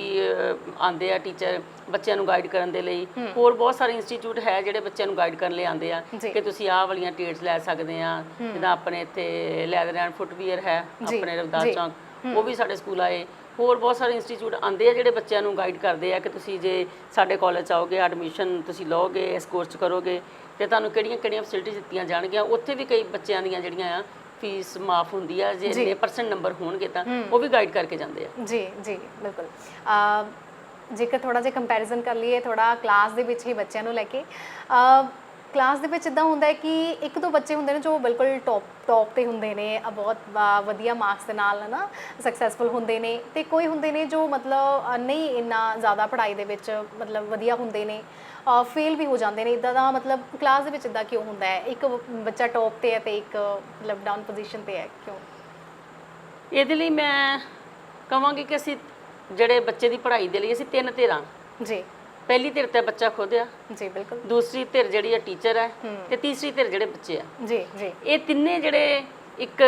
ਆਉਂਦੇ ਆ ਟੀਚਰ ਬੱਚਿਆਂ ਨੂੰ ਗਾਈਡ ਕਰਨ ਦੇ ਲਈ ਹੋਰ ਬਹੁਤ ਸਾਰੇ ਇੰਸਟੀਚਿਊਟ ਹੈ ਜਿਹੜੇ ਬੱਚਿਆਂ ਨੂੰ ਗਾਈਡ ਕਰਨ ਲਈ ਆਉਂਦੇ ਆ। ਕਿ ਤੁਸੀਂ ਆਹ ਵਾਲੀਆਂ ਟ੍ਰੇਡਸ ਲੈ ਸਕਦੇ ਆ ਜਿੱਦਾਂ ਆਪਣੇ ਇੱਥੇ ਲੈਦਰ ਐਂਡ ਫੁੱਟਵੀਅਰ ਹੈ ਆਪਣੇ ਰਵਦਾਸ। ਚੌਂਕ ਉਹ ਵੀ ਸਾਡੇ ਸਕੂਲ ਆਏ ਹੋਰ ਬਹੁਤ ਸਾਰੇ ਇੰਸਟੀਚਿਊਟ ਆਉਂਦੇ ਆ ਜਿਹੜੇ ਬੱਚਿਆਂ ਨੂੰ ਗਾਈਡ ਕਰਦੇ ਆ ਕਿ ਤੁਸੀਂ ਜੇ ਸਾਡੇ ਕਾਲਜ ਆਓਗੇ ਐਡਮਿਸ਼ਨ ਤੁਸੀਂ ਲਓਗੇ ਇਸ ਕੋਰਸ 'ਚ ਕਰੋਗੇ ਤੇ ਤੁਹਾਨੂੰ ਕਿਹੜੀਆਂ ਕਿਹੜੀਆਂ ਫੈਸਿਲਿਟੀਆਂ ਦਿੱਤੀਆਂ ਜਾਣਗੀਆਂ ਉੱਥੇ ਵੀ ਕਈ ਬੱਚਿਆਂ ਦੀਆਂ ਜਿਹੜੀਆਂ ਆ ਫੀਸ ਮਾਫ ਹੁੰਦੀ ਆ ਜੇ ਇੰਨੇ ਪਰਸੈਂਟ ਨੰਬਰ ਹੋਣਗੇ ਤਾਂ ਉਹ ਵੀ ਗਾਈਡ ਕਰਕੇ ਜਾਂਦੇ ਆ। ਜੀ ਜੀ ਬਿਲਕੁਲ। ਜੇਕਰ ਥੋੜਾ ਜਿਹਾ ਕੰਪੈਰੀਜ਼ਨ ਕਰ ਲਈਏ ਥੋੜਾ ਕਲਾਸ ਦੇ ਵਿੱਚ ਹੀ ਬੱਚਿਆਂ ਨੂੰ ਲੈ ਕੇ ਕਲਾਸ ਦੇ ਵਿੱਚ ਇਦਾਂ ਹੁੰਦਾ ਹੈ ਕਿ ਇੱਕ ਦੋ ਬੱਚੇ ਹੁੰਦੇ ਨੇ ਜੋ ਬਿਲਕੁਲ ਟੌਪ ਟੌਪ ਤੇ ਹੁੰਦੇ ਨੇ ਅ, ਬਹੁਤ ਵਧੀਆ ਮਾਰਕਸ ਦੇ ਨਾਲ ਨਾ ਸਕਸੈਸਫੁਲ ਹੁੰਦੇ ਨੇ। ਤੇ ਕੋਈ ਹੁੰਦੇ ਨੇ ਜੋ ਮਤਲਬ ਨਹੀਂ ਇੰਨਾ ਜ਼ਿਆਦਾ ਪੜ੍ਹਾਈ ਦੇ ਵਿੱਚ ਮਤਲਬ ਵਧੀਆ ਹੁੰਦੇ ਨੇ ਫੇਲ ਵੀ ਹੋ ਜਾਂਦੇ ਨੇ। ਇਦਾਂ ਦਾ ਮਤਲਬ ਕਲਾਸ ਦੇ ਵਿੱਚ ਇਦਾਂ ਕਿਉਂ ਹੁੰਦਾ ਹੈ? ਇੱਕ ਬੱਚਾ ਟੌਪ ਤੇ ਹੈ ਤੇ ਇੱਕ ਮਤਲਬ ਡਾਊਨ ਪੋਜੀਸ਼ਨ ਤੇ ਹੈ ਕਿਉਂ? ਇਹਦੇ ਲਈ ਮੈਂ ਕਹਾਂਗੀ ਕਿ ਅਸੀਂ ਜਿਹੜੇ ਬੱਚੇ ਦੀ ਪੜ੍ਹਾਈ ਦੇ ਲਈ ਅਸੀਂ ਤਿੰਨ ਧਿਰਾਂ। ਜੀ। ਪਹਿਲੀ ਧਿਰ ਤੇ ਬੱਚਾ ਖੁਦ ਆ। ਜੀ ਬਿਲਕੁਲ। ਦੂਸਰੀ ਧਿਰ ਜਿਹੜੀ ਆ ਟੀਚਰ ਹੈ। ਤੇ ਤੀਸਰੀ ਧਿਰ ਜਿਹੜੇ ਬੱਚੇ ਆ। ਜੀ ਜੀ। ਇਹ ਤਿੰਨੇ ਜਿਹੜੇ ਇੱਕ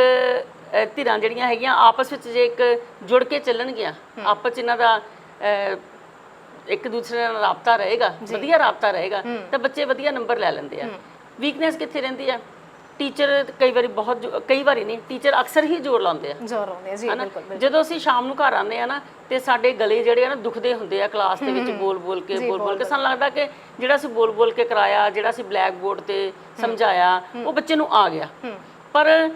ਧਿਰਾਂ ਜਿਹੜੀਆਂ ਹੈਗੀਆਂ ਆਪਸ ਵਿੱਚ ਜੇ ਇੱਕ ਜੁੜ ਕੇ ਚੱਲਣਗੀਆਂ ਆਪਸ ਇਹਨਾਂ ਦਾ ਇੱਕ ਦੂਸਰੇ ਨਾਲ ਰਾਬਤਾ ਰਹੇਗਾ ਵਧੀਆ ਰਾਬਤਾ ਰਹੇਗਾ ਤਾਂ ਬੱਚੇ ਵਧੀਆ ਨੰਬਰ ਲੈ ਲੈਂਦੇ ਆ। ਵੀਕਨੈਸ ਕਿੱਥੇ ਰਹਿੰਦੀ ਆ? ਟੀਚਰ ਕਈ ਵਾਰੀ ਬਹੁਤ ਜੋ- ਕਈ ਵਾਰੀ ਨਹੀਂ ਟੀਚਰ ਅਕਸਰ ਹੀ ਜ਼ੋਰ ਲਾਉਂਦੇ ਆ। ਜ਼ੋਰ ਆਉਂਦੇ ਆ, ਜੀ ਹਨਾ? ਬਿਲਕੁਲ ਬਿਲਕੁਲ। ਜਦੋਂ ਅਸੀਂ ਸ਼ਾਮ ਨੂੰ ਘਰ ਆਉਂਦੇ ਆ ਨਾ ਤੇ ਸਾਡੇ ਗਲੇ ਜਿਹੜੇ ਆ ਨਾ ਦੁਖਦੇ ਹੁੰਦੇ ਆ ਕਲਾਸ ਦੇ ਵਿੱਚ ਬੋਲ ਬੋਲ ਕੇ ਬੋਲ ਬੋਲ ਕੇ। ਸਾਨੂੰ ਲੱਗਦਾ ਕਿ ਜਿਹੜਾ ਅਸੀਂ ਬੋਲ ਬੋਲ ਕੇ ਕਰਾਇਆ ਜਿਹੜਾ ਅਸੀਂ ਬਲੈਕ ਬੋਰਡ ਤੇ ਸਮਝਾਇਆ ਉਹ ਬੱਚੇ ਨੂੰ ਆ ਗਿਆ। ਪਰ